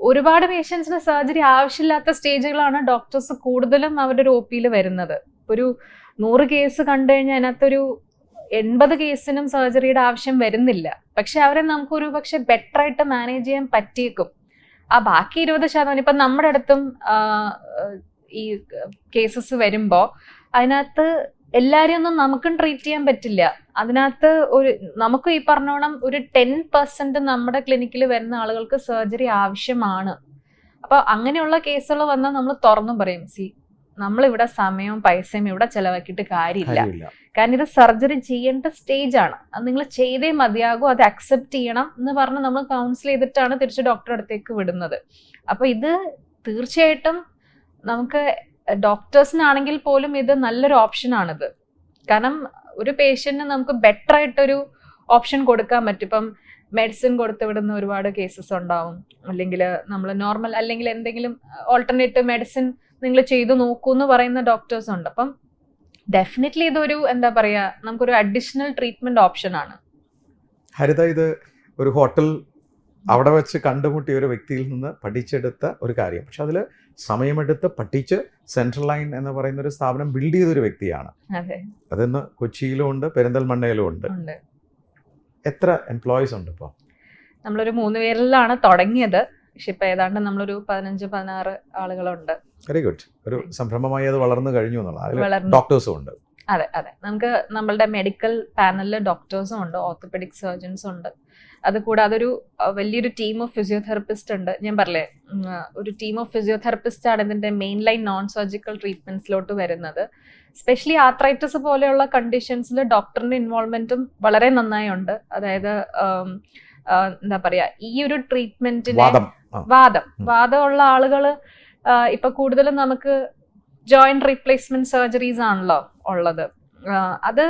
ഒരുപാട് പേഷ്യൻസിന് സർജറി ആവശ്യമില്ലാത്ത സ്റ്റേജുകളാണ് ഡോക്ടേഴ്സ് കൂടുതലും അവരുടെ ഒരു ഒ പിയിൽ വരുന്നത്. ഒരു നൂറ് കേസ് കണ്ടു കഴിഞ്ഞാൽ അതിനകത്തൊരു എൺപത് കേസിനും സർജറിയുടെ ആവശ്യം വരുന്നില്ല. പക്ഷെ അവരെ നമുക്കൊരു പക്ഷെ ബെറ്റർ ആയിട്ട് മാനേജ് ചെയ്യാൻ പറ്റിയേക്കും. ആ ബാക്കി ഇരുപത് ശതമാനം ഇപ്പം നമ്മുടെ അടുത്തും ഈ കേസസ് വരുമ്പോൾ അതിനകത്ത് എല്ലാവരെയും ഒന്നും നമുക്കും ട്രീറ്റ് ചെയ്യാൻ പറ്റില്ല. അതിനകത്ത് ഒരു നമുക്ക് ഈ പറഞ്ഞോണം ഒരു ടെൻ പെർസെന്റ് നമ്മുടെ ക്ലിനിക്കിൽ വരുന്ന ആളുകൾക്ക് സർജറി ആവശ്യമാണ്. അപ്പൊ അങ്ങനെയുള്ള കേസുകൾ വന്നാൽ നമ്മൾ തുറന്നു പറയും സി നമ്മളിവിടെ സമയവും പൈസയും ഇവിടെ ചെലവാക്കിയിട്ട് കാര്യമില്ല. കാര്യമില്ല. കാരണം ഇത് സർജറി ചെയ്യേണ്ട സ്റ്റേജ് ആണ്. അത് നിങ്ങൾ ചെയ്തേ മതിയാകൂ അത് അക്സെപ്റ്റ് ചെയ്യണം എന്ന് പറഞ്ഞ് നമ്മൾ കൗൺസിൽ ചെയ്തിട്ടാണ് തിരിച്ച് ഡോക്ടറെ അടുത്തേക്ക് വിടുന്നത്. അപ്പൊ ഇത് തീർച്ചയായിട്ടും നമുക്ക് ഡോക്ടേഴ്സിനാണെങ്കിൽ പോലും ഇത് നല്ലൊരു ഓപ്ഷൻ ആണിത്. കാരണം ഒരു പേഷ്യന്റിന് നമുക്ക് ബെറ്റർ ആയിട്ടൊരു ഓപ്ഷൻ കൊടുക്കാൻ പറ്റും. ഇപ്പം മെഡിസിൻ കൊടുത്ത് വിടുന്ന ഒരുപാട് കേസസ് ഉണ്ടാവും. അല്ലെങ്കിൽ നമ്മൾ നോർമൽ അല്ലെങ്കിൽ എന്തെങ്കിലും ഓൾട്ടർനേറ്റീവ് മെഡിസിൻ നിങ്ങൾ ചെയ്തു നോക്കൂ എന്ന് പറയുന്ന ഡോക്ടേഴ്സ് ഉണ്ട്. അപ്പം ഡെഫിനറ്റ്ലി ഇതൊരു എന്താ പറയുക നമുക്കൊരു അഡീഷണൽ ട്രീറ്റ്മെന്റ് ഓപ്ഷൻ ആണ്. ഹരിത ഇത് ഒരു ഹോട്ടൽ അവിടെ വെച്ച് കണ്ടുമുട്ടിയ ഒരു വ്യക്തിയിൽ നിന്ന് പഠിച്ചെടുത്ത ഒരു കാര്യം. പക്ഷെ അതിൽ സമയമെടുത്ത് പഠിച്ച് സെൻട്രൽ ലൈൻ എന്ന് പറയുന്ന ഒരു സ്ഥാപനം ബിൽഡ് ചെയ്ത ഒരു വ്യക്തിയാണ്. അതെ. അതിന്ന് കൊച്ചിയിലും ഉണ്ട് പെരിന്തൽമണ്ണയിലും ഉണ്ട്. ഉണ്ട്. എത്ര എംപ്ലോയീസ് ഉണ്ട് ഇപ്പോൾ നമ്മളൊരു മൂന്ന് പേരിലാണ് തുടങ്ങിയത്. പക്ഷെ ഇപ്പൊ ഏതാണ്ട് നമ്മളൊരു പതിനഞ്ച് പതിനാറ് ആളുകളുണ്ട്. വെരി ഗുഡ് ഒരു സംരംഭമായി അത് വളർന്നു കഴിഞ്ഞു എന്നുള്ളത് ഡോക്ടേഴ്സും ഉണ്ട്. അതെ അതെ. നമുക്ക് നമ്മളുടെ മെഡിക്കൽ പാനലിൽ ഡോക്ടേഴ്സും ഉണ്ട് ഓർത്തോപെഡിക് സർജൻസും ഉണ്ട്. അത് കൂടാതെ ഒരു വലിയൊരു ടീം ഓഫ് ഫിസിയോതെറപ്പിസ്റ്റ് ഉണ്ട്. ഞാൻ പറഞ്ഞേ ഒരു ടീം ഓഫ് ഫിസിയോതെറപ്പിസ്റ്റ് ആണ് ഇതിന്റെ മെയിൻ ലൈൻ നോൺ സർജിക്കൽ ട്രീറ്റ്മെന്റ്സിലോട്ട് വരുന്നത്. സ്പെഷ്യലി ആർത്രൈറ്റിസ് പോലെയുള്ള കണ്ടീഷൻസിൽ ഡോക്ടറിന്റെ ഇൻവോൾവ്മെന്റും വളരെ നന്നായി ഉണ്ട് അതായത് എന്താ പറയാ ഈ ഒരു ട്രീറ്റ്മെന്റിനെ വാദം. വാദമുള്ള ആളുകൾ ഇപ്പൊ കൂടുതലും നമുക്ക് ജോയിന്റ് റീപ്ലേസ്മെന്റ് സർജറീസ് ആണല്ലോ ഉള്ളത്. അത്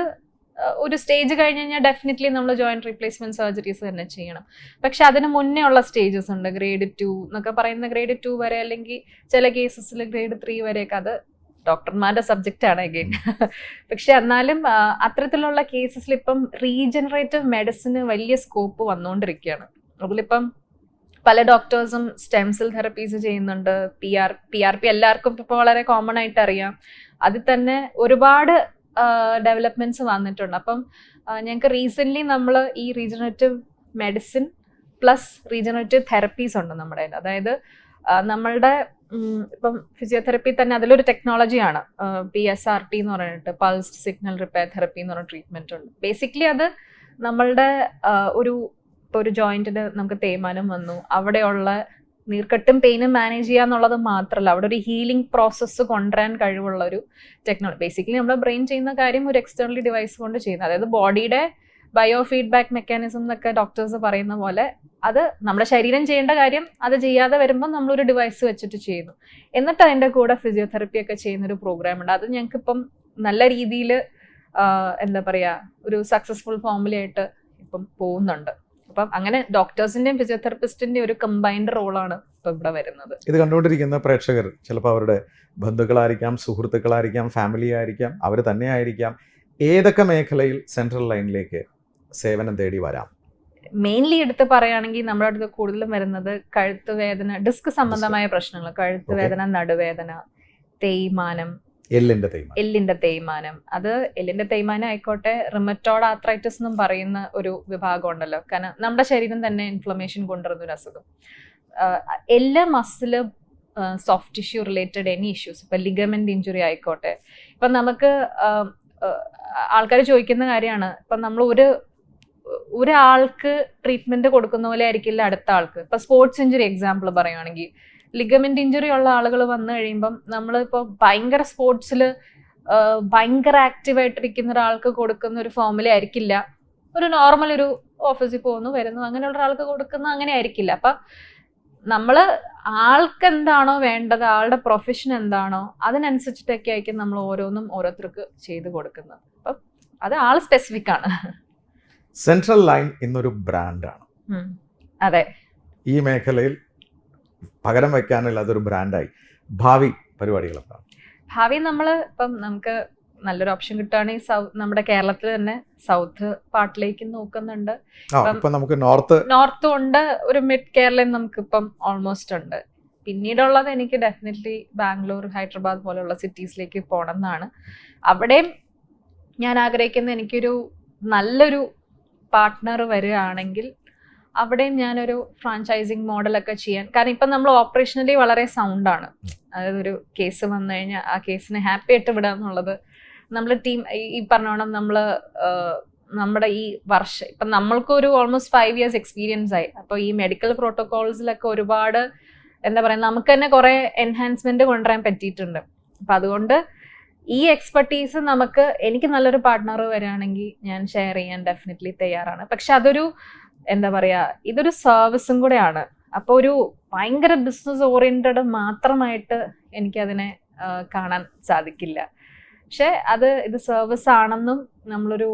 ഒരു സ്റ്റേജ് കഴിഞ്ഞ് കഴിഞ്ഞാൽ ഡെഫിനറ്റ്ലി നമ്മൾ ജോയിന്റ് റീപ്ലേസ്മെന്റ് സർജറീസ് തന്നെ ചെയ്യണം. പക്ഷെ അതിന് മുന്നേ ഉള്ള സ്റ്റേജസ് ഉണ്ട്. ഗ്രേഡ് ടു എന്നൊക്കെ പറയുന്ന ഗ്രേഡ് ടു വരെ അല്ലെങ്കിൽ ചില കേസസിൽ ഗ്രേഡ് ത്രീ വരെയൊക്കെ അത് ഡോക്ടർമാരുടെ സബ്ജക്റ്റ് ആണ് അഗെയിൻ പക്ഷെ എന്നാലും അത്തരത്തിലുള്ള കേസസിൽ ഇപ്പം റീജനറേറ്റീവ് മെഡിസിന് വലിയ സ്കോപ്പ് വന്നുകൊണ്ടിരിക്കുകയാണ് അതിലിപ്പം പല ഡോക്ടേഴ്സും സ്റ്റെം സെൽ തെറപ്പീസ് ചെയ്യുന്നുണ്ട്. P R P R P എല്ലാവർക്കും ഇപ്പോൾ വളരെ കോമൺ ആയിട്ട് അറിയാം. അതിൽ തന്നെ ഒരുപാട് ഡെവലപ്മെന്റ്സ് വന്നിട്ടുണ്ട്. അപ്പം ഞങ്ങൾക്ക് റീസെന്റ് നമ്മൾ ഈ regenerative medicine plus regenerative therapies ഉണ്ട് നമ്മുടെ അതായത് നമ്മളുടെ ഇപ്പം ഫിസിയോതെറപ്പി തന്നെ അതിലൊരു ടെക്നോളജിയാണ് പി എസ് ആർ ടി എന്ന് പറഞ്ഞിട്ട് പൾസ് സിഗ്നൽ റിപ്പയർ തെറപ്പി എന്ന് പറഞ്ഞ ട്രീറ്റ്മെന്റ് ഉണ്ട്. ബേസിക്കലി അത് നമ്മളുടെ ഒരു ഇപ്പോൾ ഒരു ജോയിന്റിന് നമുക്ക് തേയ്മാനം വന്നു. അവിടെയുള്ള നീർക്കെട്ടും പെയിനും മാനേജ് ചെയ്യുക എന്നുള്ളത് മാത്രമല്ല അവിടെ ഒരു ഹീലിംഗ് പ്രോസസ്സ് കൊണ്ടുവരാൻ കഴിവുള്ള ഒരു ടെക്നോളജി ബേസിക്കലി നമ്മുടെ ബ്രെയിൻ ചെയ്യുന്ന കാര്യം ഒരു എക്സ്റ്റേണൽ ഡിവൈസ് കൊണ്ട് ചെയ്യുന്നത്. അതായത് ബോഡിയുടെ ബയോ ഫീഡ്ബാക്ക് മെക്കാനിസം എന്നൊക്കെ ഡോക്ടേഴ്സ് പറയുന്ന പോലെ അത് നമ്മുടെ ശരീരം ചെയ്യേണ്ട കാര്യം അത് ചെയ്യാതെ വരുമ്പോൾ നമ്മളൊരു ഡിവൈസ് വെച്ചിട്ട് ചെയ്യുന്നു. എന്നിട്ട് അതിന്റെ കൂടെ ഫിസിയോതെറപ്പി ഒക്കെ ചെയ്യുന്ന ഒരു പ്രോഗ്രാം ഉണ്ട്. അത് ഞങ്ങൾക്ക് ഇപ്പം നല്ല രീതിയിൽ എന്താ പറയുക ഒരു സക്സസ്ഫുൾ ഫോമിലായിട്ട് ഇപ്പം പോകുന്നുണ്ട്. അപ്പം അങ്ങനെ ഡോക്ടേഴ്സിന്റെയും ഫിസിയോതെറപ്പിസ്റ്റിന്റെയും ഒരു കമ്പൈൻഡ് റോളാണ് ഇപ്പൊ ഇവിടെ വരുന്നത്. ഇത് കണ്ടുകൊണ്ടിരിക്കുന്ന പ്രേക്ഷകർ ചിലപ്പോൾ അവരുടെ ബന്ധുക്കളായിരിക്കാം സുഹൃത്തുക്കളായിരിക്കാം ഫാമിലി ആയിരിക്കാം അവർ തന്നെ ആയിരിക്കാം ഏതൊക്കെ മേഖലയിൽ സെൻട്രൽ ലൈനിലേക്ക് സേവനം തേടി വരാം? മെയിൻലി എടുത്ത് പറയുകയാണെങ്കിൽ നമ്മുടെ അടുത്ത് കൂടുതലും വരുന്നത് കഴുത്തുവേദന ഡിസ്ക് സംബന്ധമായ പ്രശ്നങ്ങൾ കഴുത്തുവേദന വേദന നടുവേദന തേയ്മാനം എല്ലിന്റെ തേയ്മാനം. എല്ലിന്റെ തേയ്മാനം. അത് എല്ലിന്റെ തേയ്മാനം ആയിക്കോട്ടെ റിമറ്റോഡ് ആത്രൈറ്റിസ് എന്നും പറയുന്ന ഒരു വിഭാഗം ഉണ്ടല്ലോ. കാരണം നമ്മുടെ ശരീരം തന്നെ ഇൻഫ്ലമേഷൻ കൊണ്ടുവരുന്ന ഒരു അസുഖം. എല്ലാ മസിലും soft tissue related any issues ഇപ്പൊ ലിഗമെന്റ് ഇഞ്ചുറി ആയിക്കോട്ടെ. ഇപ്പൊ നമുക്ക് ആൾക്കാർ ചോദിക്കുന്ന കാര്യമാണ്. ഇപ്പൊ നമ്മൾ ഒരു ഒരാൾക്ക് ട്രീറ്റ്മെന്റ് കൊടുക്കുന്ന പോലെ ആയിരിക്കില്ല അടുത്ത ആൾക്ക്. ഇപ്പൊ സ്പോർട്സ് ഇഞ്ചുറി എക്സാമ്പിൾ പറയുവാണെങ്കിൽ ലിഗമെന്റ് ഇഞ്ചുറി ഉള്ള ആളുകൾ വന്നു കഴിയുമ്പം നമ്മളിപ്പോൾ ഭയങ്കര സ്പോർട്സിൽ ഭയങ്കര ആക്റ്റീവായിട്ടിരിക്കുന്ന ഒരാൾക്ക് കൊടുക്കുന്ന ഒരു ഫോമിലെ ആയിരിക്കില്ല. ഒരു നോർമൽ ഒരു ഓഫീസിൽ പോകുന്നു വരുന്നു അങ്ങനെയുള്ള ഒരാൾക്ക് കൊടുക്കുന്ന അങ്ങനെ ആയിരിക്കില്ല. അപ്പം നമ്മൾ ആൾക്ക് എന്താണോ വേണ്ടത് ആളുടെ പ്രൊഫഷൻ എന്താണോ അതിനനുസരിച്ചിട്ടൊക്കെ ആയിരിക്കും നമ്മൾ ഓരോന്നും ഓരോരുത്തർക്ക് ചെയ്ത് കൊടുക്കുന്നത്. അപ്പം അത് ആൾ സ്പെസിഫിക് ആണ്. സെൻട്രൽ ലൈൻ ഇന്നൊരു ബ്രാൻഡാണ്. അതെ. ഈ മേഖലയിൽ പകരം വെക്കാനുള്ള അതൊരു ബ്രാൻഡായി ഭാവി പരിപാടികളൊക്കെ. ഭാവി നമ്മൾ ഇപ്പം നമുക്ക് നല്ലൊരു ഓപ്ഷൻ കിട്ടുകയാണെങ്കിൽ സൗത്ത് നമ്മുടെ കേരളത്തിൽ തന്നെ സൗത്ത് പാർട്ടിലേക്ക് നോക്കുന്നുണ്ട്. നമുക്ക് നോർത്ത് നോർത്തും ഉണ്ട് ഒരു മിഡ് കേരളയും നമുക്കിപ്പം ഓൾമോസ്റ്റ് ഉണ്ട്. പിന്നീടുള്ളത് എനിക്ക് ഡെഫിനറ്റ്ലി ബാംഗ്ലൂർ ഹൈദരാബാദ് പോലെയുള്ള സിറ്റീസിലേക്ക് പോകണം എന്നാണ് അവിടെയും ഞാൻ ആഗ്രഹിക്കുന്ന എനിക്കൊരു നല്ലൊരു പാർട്ട്ണർ വരികയാണെങ്കിൽ അവിടെയും ഞാനൊരു ഫ്രാഞ്ചൈസിങ് മോഡലൊക്കെ ചെയ്യാൻ. കാരണം ഇപ്പം നമ്മൾ ഓപ്പറേഷനലി വളരെ സൗണ്ടാണ് അതായത് ഒരു കേസ് വന്നു കഴിഞ്ഞാൽ ആ കേസിനെ ഹാപ്പി ആയിട്ട് വിടുക എന്നുള്ളത് നമ്മൾ ടീം ഈ പറഞ്ഞോണം നമ്മൾ നമ്മുടെ ഈ വർഷം ഇപ്പം നമ്മൾക്കൊരു ഓൾമോസ്റ്റ് ഫൈവ് ഇയേഴ്സ് എക്സ്പീരിയൻസ് ആയി. അപ്പോൾ ഈ മെഡിക്കൽ പ്രോട്ടോകോൾസിലൊക്കെ ഒരുപാട് എന്താ പറയുക നമുക്ക് തന്നെ കുറേ എൻഹാൻസ്മെന്റ് കൊണ്ടുവരാൻ പറ്റിയിട്ടുണ്ട്. അപ്പം അതുകൊണ്ട് ഈ എക്സ്പെർട്ടീസ് നമുക്ക് എനിക്ക് നല്ലൊരു പാർട്ട്ണർ വരികയാണെങ്കിൽ ഞാൻ ഷെയർ ചെയ്യാൻ ഡെഫിനറ്റ്ലി തയ്യാറാണ്. പക്ഷെ അതൊരു എന്താ പറയുക ഇതൊരു സർവീസും കൂടെയാണ്. അപ്പോൾ ഒരു ഭയങ്കര ബിസിനസ് ഓറിയന്റഡ് മാത്രമായിട്ട് എനിക്കതിനെ കാണാൻ സാധിക്കില്ല. പക്ഷെ അത് ഇത് സർവീസ് ആണെന്നും നമ്മളൊരു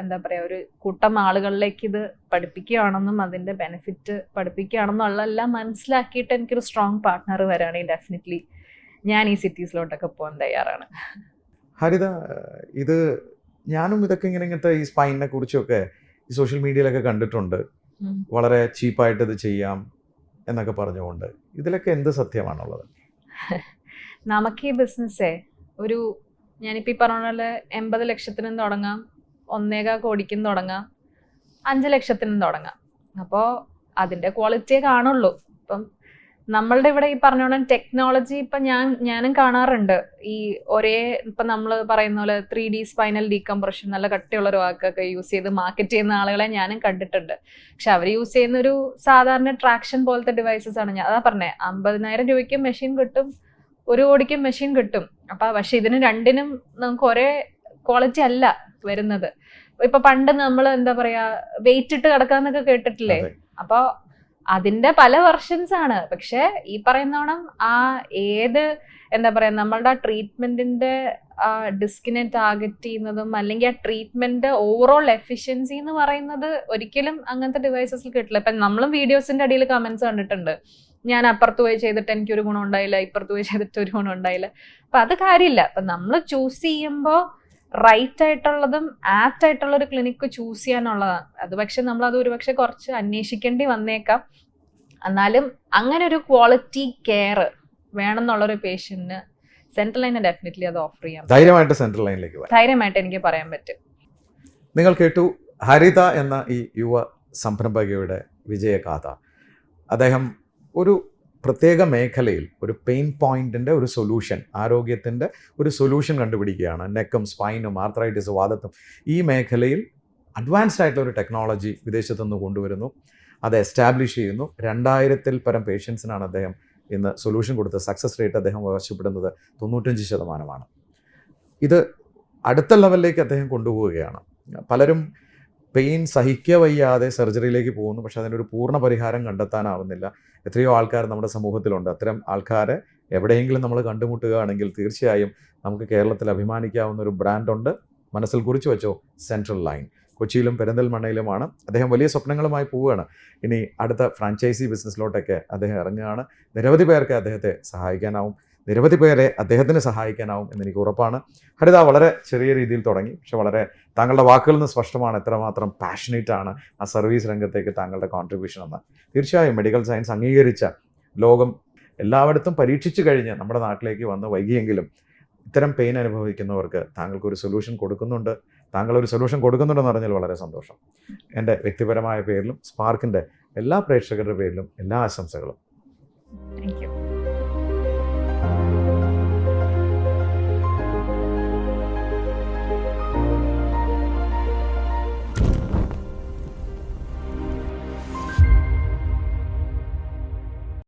എന്താ പറയുക ഒരു കൂട്ടം ആളുകളിലേക്ക് ഇത് പഠിപ്പിക്കുകയാണെന്നും അതിന്റെ ബെനിഫിറ്റ് പഠിപ്പിക്കുകയാണെന്നും ഉള്ളതെല്ലാം മനസ്സിലാക്കിയിട്ട് എനിക്കൊരു സ്ട്രോങ് പാർട്ട്ണർ വരികയാണെങ്കിൽ ഡെഫിനറ്റ്ലി ഞാൻ ഈ സിറ്റീസിലോട്ടൊക്കെ പോകാൻ തയ്യാറാണ്. ഹരിത ഇത് ഞാനും ഇതൊക്കെ ഇങ്ങനെ ഇങ്ങനത്തെ ഈ സ്പൈനിനെ കുറിച്ചൊക്കെ ഈ സോഷ്യൽ മീഡിയയിലൊക്കെ കണ്ടിട്ടുണ്ട്. വളരെ ചീപ്പായിട്ട് ഇത് ചെയ്യാം എന്നൊക്കെ പറഞ്ഞുകൊണ്ട്. ഇതിലൊക്കെ എന്ത് സത്യമാണുള്ളത്? നമുക്ക് ഈ ബിസിനസ്സേ ഒരു ഞാനിപ്പോൾ ഈ പറഞ്ഞ പോലെ എൺപത് ലക്ഷത്തിനും തുടങ്ങാം ഒന്നേകാ കോടിക്കും തുടങ്ങാം അഞ്ച് ലക്ഷത്തിനും തുടങ്ങാം. അപ്പോൾ അതിന്റെ ക്വാളിറ്റിയെ കാണുള്ളൂ. ഇപ്പം നമ്മളുടെ ഇവിടെ ഈ പറഞ്ഞോണം ടെക്നോളജി ഇപ്പൊ ഞാൻ ഞാനും കാണാറുണ്ട്. ഈ ഒരേ ഇപ്പൊ നമ്മൾ പറയുന്ന പോലെ ത്രീ ഡി സ്പൈനൽ ഡീകംപ്രഷൻ നല്ല കട്ടിയുള്ള ഒരു വാക്കൊക്കെ യൂസ് ചെയ്ത് മാർക്കറ്റ് ചെയ്യുന്ന ആളുകളെ ഞാനും കണ്ടിട്ടുണ്ട്. പക്ഷെ അവർ യൂസ് ചെയ്യുന്ന ഒരു സാധാരണ ട്രാക്ഷൻ പോലത്തെ ഡിവൈസസ് ആണ് ഞാൻ അതാ പറഞ്ഞേ അമ്പതിനായിരം രൂപയ്ക്ക് മെഷീൻ കിട്ടും ഒരു കോടിക്ക് മെഷീൻ കിട്ടും. അപ്പൊ പക്ഷെ ഇതിന് രണ്ടിനും നമുക്ക് ഒരേ ക്വാളിറ്റി അല്ല വരുന്നത്. ഇപ്പൊ പണ്ട് നമ്മൾ എന്താ പറയാ വെയിറ്റ് ഇട്ട് കിടക്കാന്നൊക്കെ കേട്ടിട്ടില്ലേ. അപ്പൊ അതിന്റെ പല വെർഷൻസ് ആണ്. പക്ഷെ ഈ പറയുന്നോണം ആ ഏത് എന്താ പറയാ നമ്മളുടെ ആ ട്രീറ്റ്മെന്റിന്റെ ആ ഡിസ്കിനെ ടാർഗറ്റ് ചെയ്യുന്നതും അല്ലെങ്കിൽ ആ ട്രീറ്റ്മെന്റ് ഓവറോൾ എഫിഷ്യൻസി എന്ന് പറയുന്നത് ഒരിക്കലും അങ്ങനത്തെ ഡിവൈസസിൽ കിട്ടില്ല. ഇപ്പൊ നമ്മളും വീഡിയോസിന്റെ അടിയിൽ കമന്റ്സ് കണ്ടിട്ടുണ്ട്. ഞാൻ അപ്പുറത്ത് പോയി ചെയ്തിട്ട് എനിക്കൊരു ഗുണം ഉണ്ടായില്ല ഇപ്പുറത്ത് പോയി ചെയ്തിട്ട് ഒരു ഗുണം ഉണ്ടായില്ല. അപ്പൊ അത് കാര്യമില്ല. അപ്പൊ നമ്മൾ ചൂസ് ചെയ്യുമ്പോൾ റൈറ്റ് ആയിട്ടുള്ളതും ആപ്റ്റ് ആയിട്ടുള്ള ഒരു ക്ലിനിക്ക് ചൂസ് ചെയ്യാനുള്ളതാണ്. അത് പക്ഷെ നമ്മൾ അത് ഒരുപക്ഷെ കുറച്ച് അന്വേഷിക്കേണ്ടി വന്നേക്കാം. എന്നാലും അങ്ങനെ ഒരു ക്വാളിറ്റി കെയർ വേണമെന്നുള്ളൊരു പേഷ്യന്റിന് സെൻട്രൽ ലൈന് ഡെഫിനറ്റ്ലി അത് ഓഫർ ചെയ്യാം ധൈര്യമായിട്ട് സെൻട്രൽ ലൈനിലേക്ക് ധൈര്യമായിട്ട് എനിക്ക് പറയാൻ പറ്റും. നിങ്ങൾ കേട്ടു ഹരിത എന്ന ഈ യുവ സംരംഭകയുടെ വിജയഗാഥ. അദ്ദേഹം ഒരു പ്രത്യേക മേഖലയിൽ ഒരു പെയിൻ പോയിന്റിന്റെ ഒരു സൊല്യൂഷൻ ആരോഗ്യത്തിന്റെ ഒരു സൊല്യൂഷൻ കണ്ടുപിടിക്കുകയാണ്. നെക്കും സ്പൈനും ആർത്രൈറ്റിസ് വാദത്തും. ഈ മേഖലയിൽ അഡ്വാൻസ്ഡ് ആയിട്ടുള്ള ഒരു ടെക്നോളജി വിദേശത്തു നിന്ന് കൊണ്ടുവരുന്നു. അത് എസ്റ്റാബ്ലിഷ് ചെയ്യുന്നു. രണ്ടായിരത്തിൽ പരം പേഷ്യൻസിനാണ് അദ്ദേഹം ഇന്ന് സൊല്യൂഷൻ കൊടുത്ത് സക്സസ് റേറ്റ് അദ്ദേഹം അവകാശപ്പെടുന്നത് തൊണ്ണൂറ്റഞ്ച് ശതമാനമാണ്. ഇത് അടുത്ത ലെവലിലേക്ക് അദ്ദേഹം കൊണ്ടുപോവുകയാണ്. പലരും പെയിൻ സഹിക്കുക വയ്യാതെ സർജറിയിലേക്ക് പോകുന്നു. പക്ഷേ അതിനൊരു പൂർണ പരിഹാരം കണ്ടെത്താനാവുന്നില്ല. എത്രയോ ആൾക്കാർ നമ്മുടെ സമൂഹത്തിലുണ്ട്. അത്തരം ആൾക്കാരെ എവിടെയെങ്കിലും നമ്മൾ കണ്ടുമുട്ടുകയാണെങ്കിൽ തീർച്ചയായും നമുക്ക് കേരളത്തിൽ അഭിമാനിക്കാവുന്ന ഒരു ബ്രാൻഡുണ്ട് മനസ്സിൽ കുറിച്ച് വെച്ചോ സെൻട്രൽ ലൈൻ കൊച്ചിയിലും പെരിന്തൽമണ്ണയിലുമാണ് അദ്ദേഹം വലിയ സ്വപ്നങ്ങളുമായി പോവുകയാണ്. ഇനി അടുത്ത ഫ്രാഞ്ചൈസി ബിസിനസ്സിലോട്ടൊക്കെ അദ്ദേഹം ഇറങ്ങുകയാണ്. നിരവധി പേർക്ക് അദ്ദേഹത്തെ സഹായിക്കാനാവും. നിരവധി പേരെ അദ്ദേഹത്തിന് സഹായിക്കാനാവും എന്ന് എനിക്ക് ഉറപ്പാണ്. ഹരിത വളരെ ചെറിയ രീതിയിൽ തുടങ്ങി. പക്ഷെ വളരെ താങ്കളുടെ വാക്കുകളിൽ നിന്ന് സ്പഷ്ടമാണ് എത്രമാത്രം പാഷനേറ്റ് ആണ് ആ സർവീസ് രംഗത്തേക്ക് താങ്കളുടെ കോൺട്രിബ്യൂഷൻ എന്ന്. തീർച്ചയായും മെഡിക്കൽ സയൻസ് അംഗീകരിച്ച ലോകം എല്ലായിടത്തും പരീക്ഷിച്ചു കഴിഞ്ഞ് നമ്മുടെ നാട്ടിലേക്ക് വന്ന് വൈകിയെങ്കിലും ഇത്തരം പെയിൻ അനുഭവിക്കുന്നവർക്ക് താങ്കൾക്ക് ഒരു സൊല്യൂഷൻ കൊടുക്കുന്നുണ്ട്. താങ്കൾ ഒരു സൊല്യൂഷൻ കൊടുക്കുന്നുണ്ടെന്ന് പറഞ്ഞാൽ വളരെ സന്തോഷം. എന്റെ വ്യക്തിപരമായ പേരിലും സ്പാർക്കിന്റെ എല്ലാ പ്രേക്ഷകരുടെ പേരിലും എല്ലാ ആശംസകളും. Thank you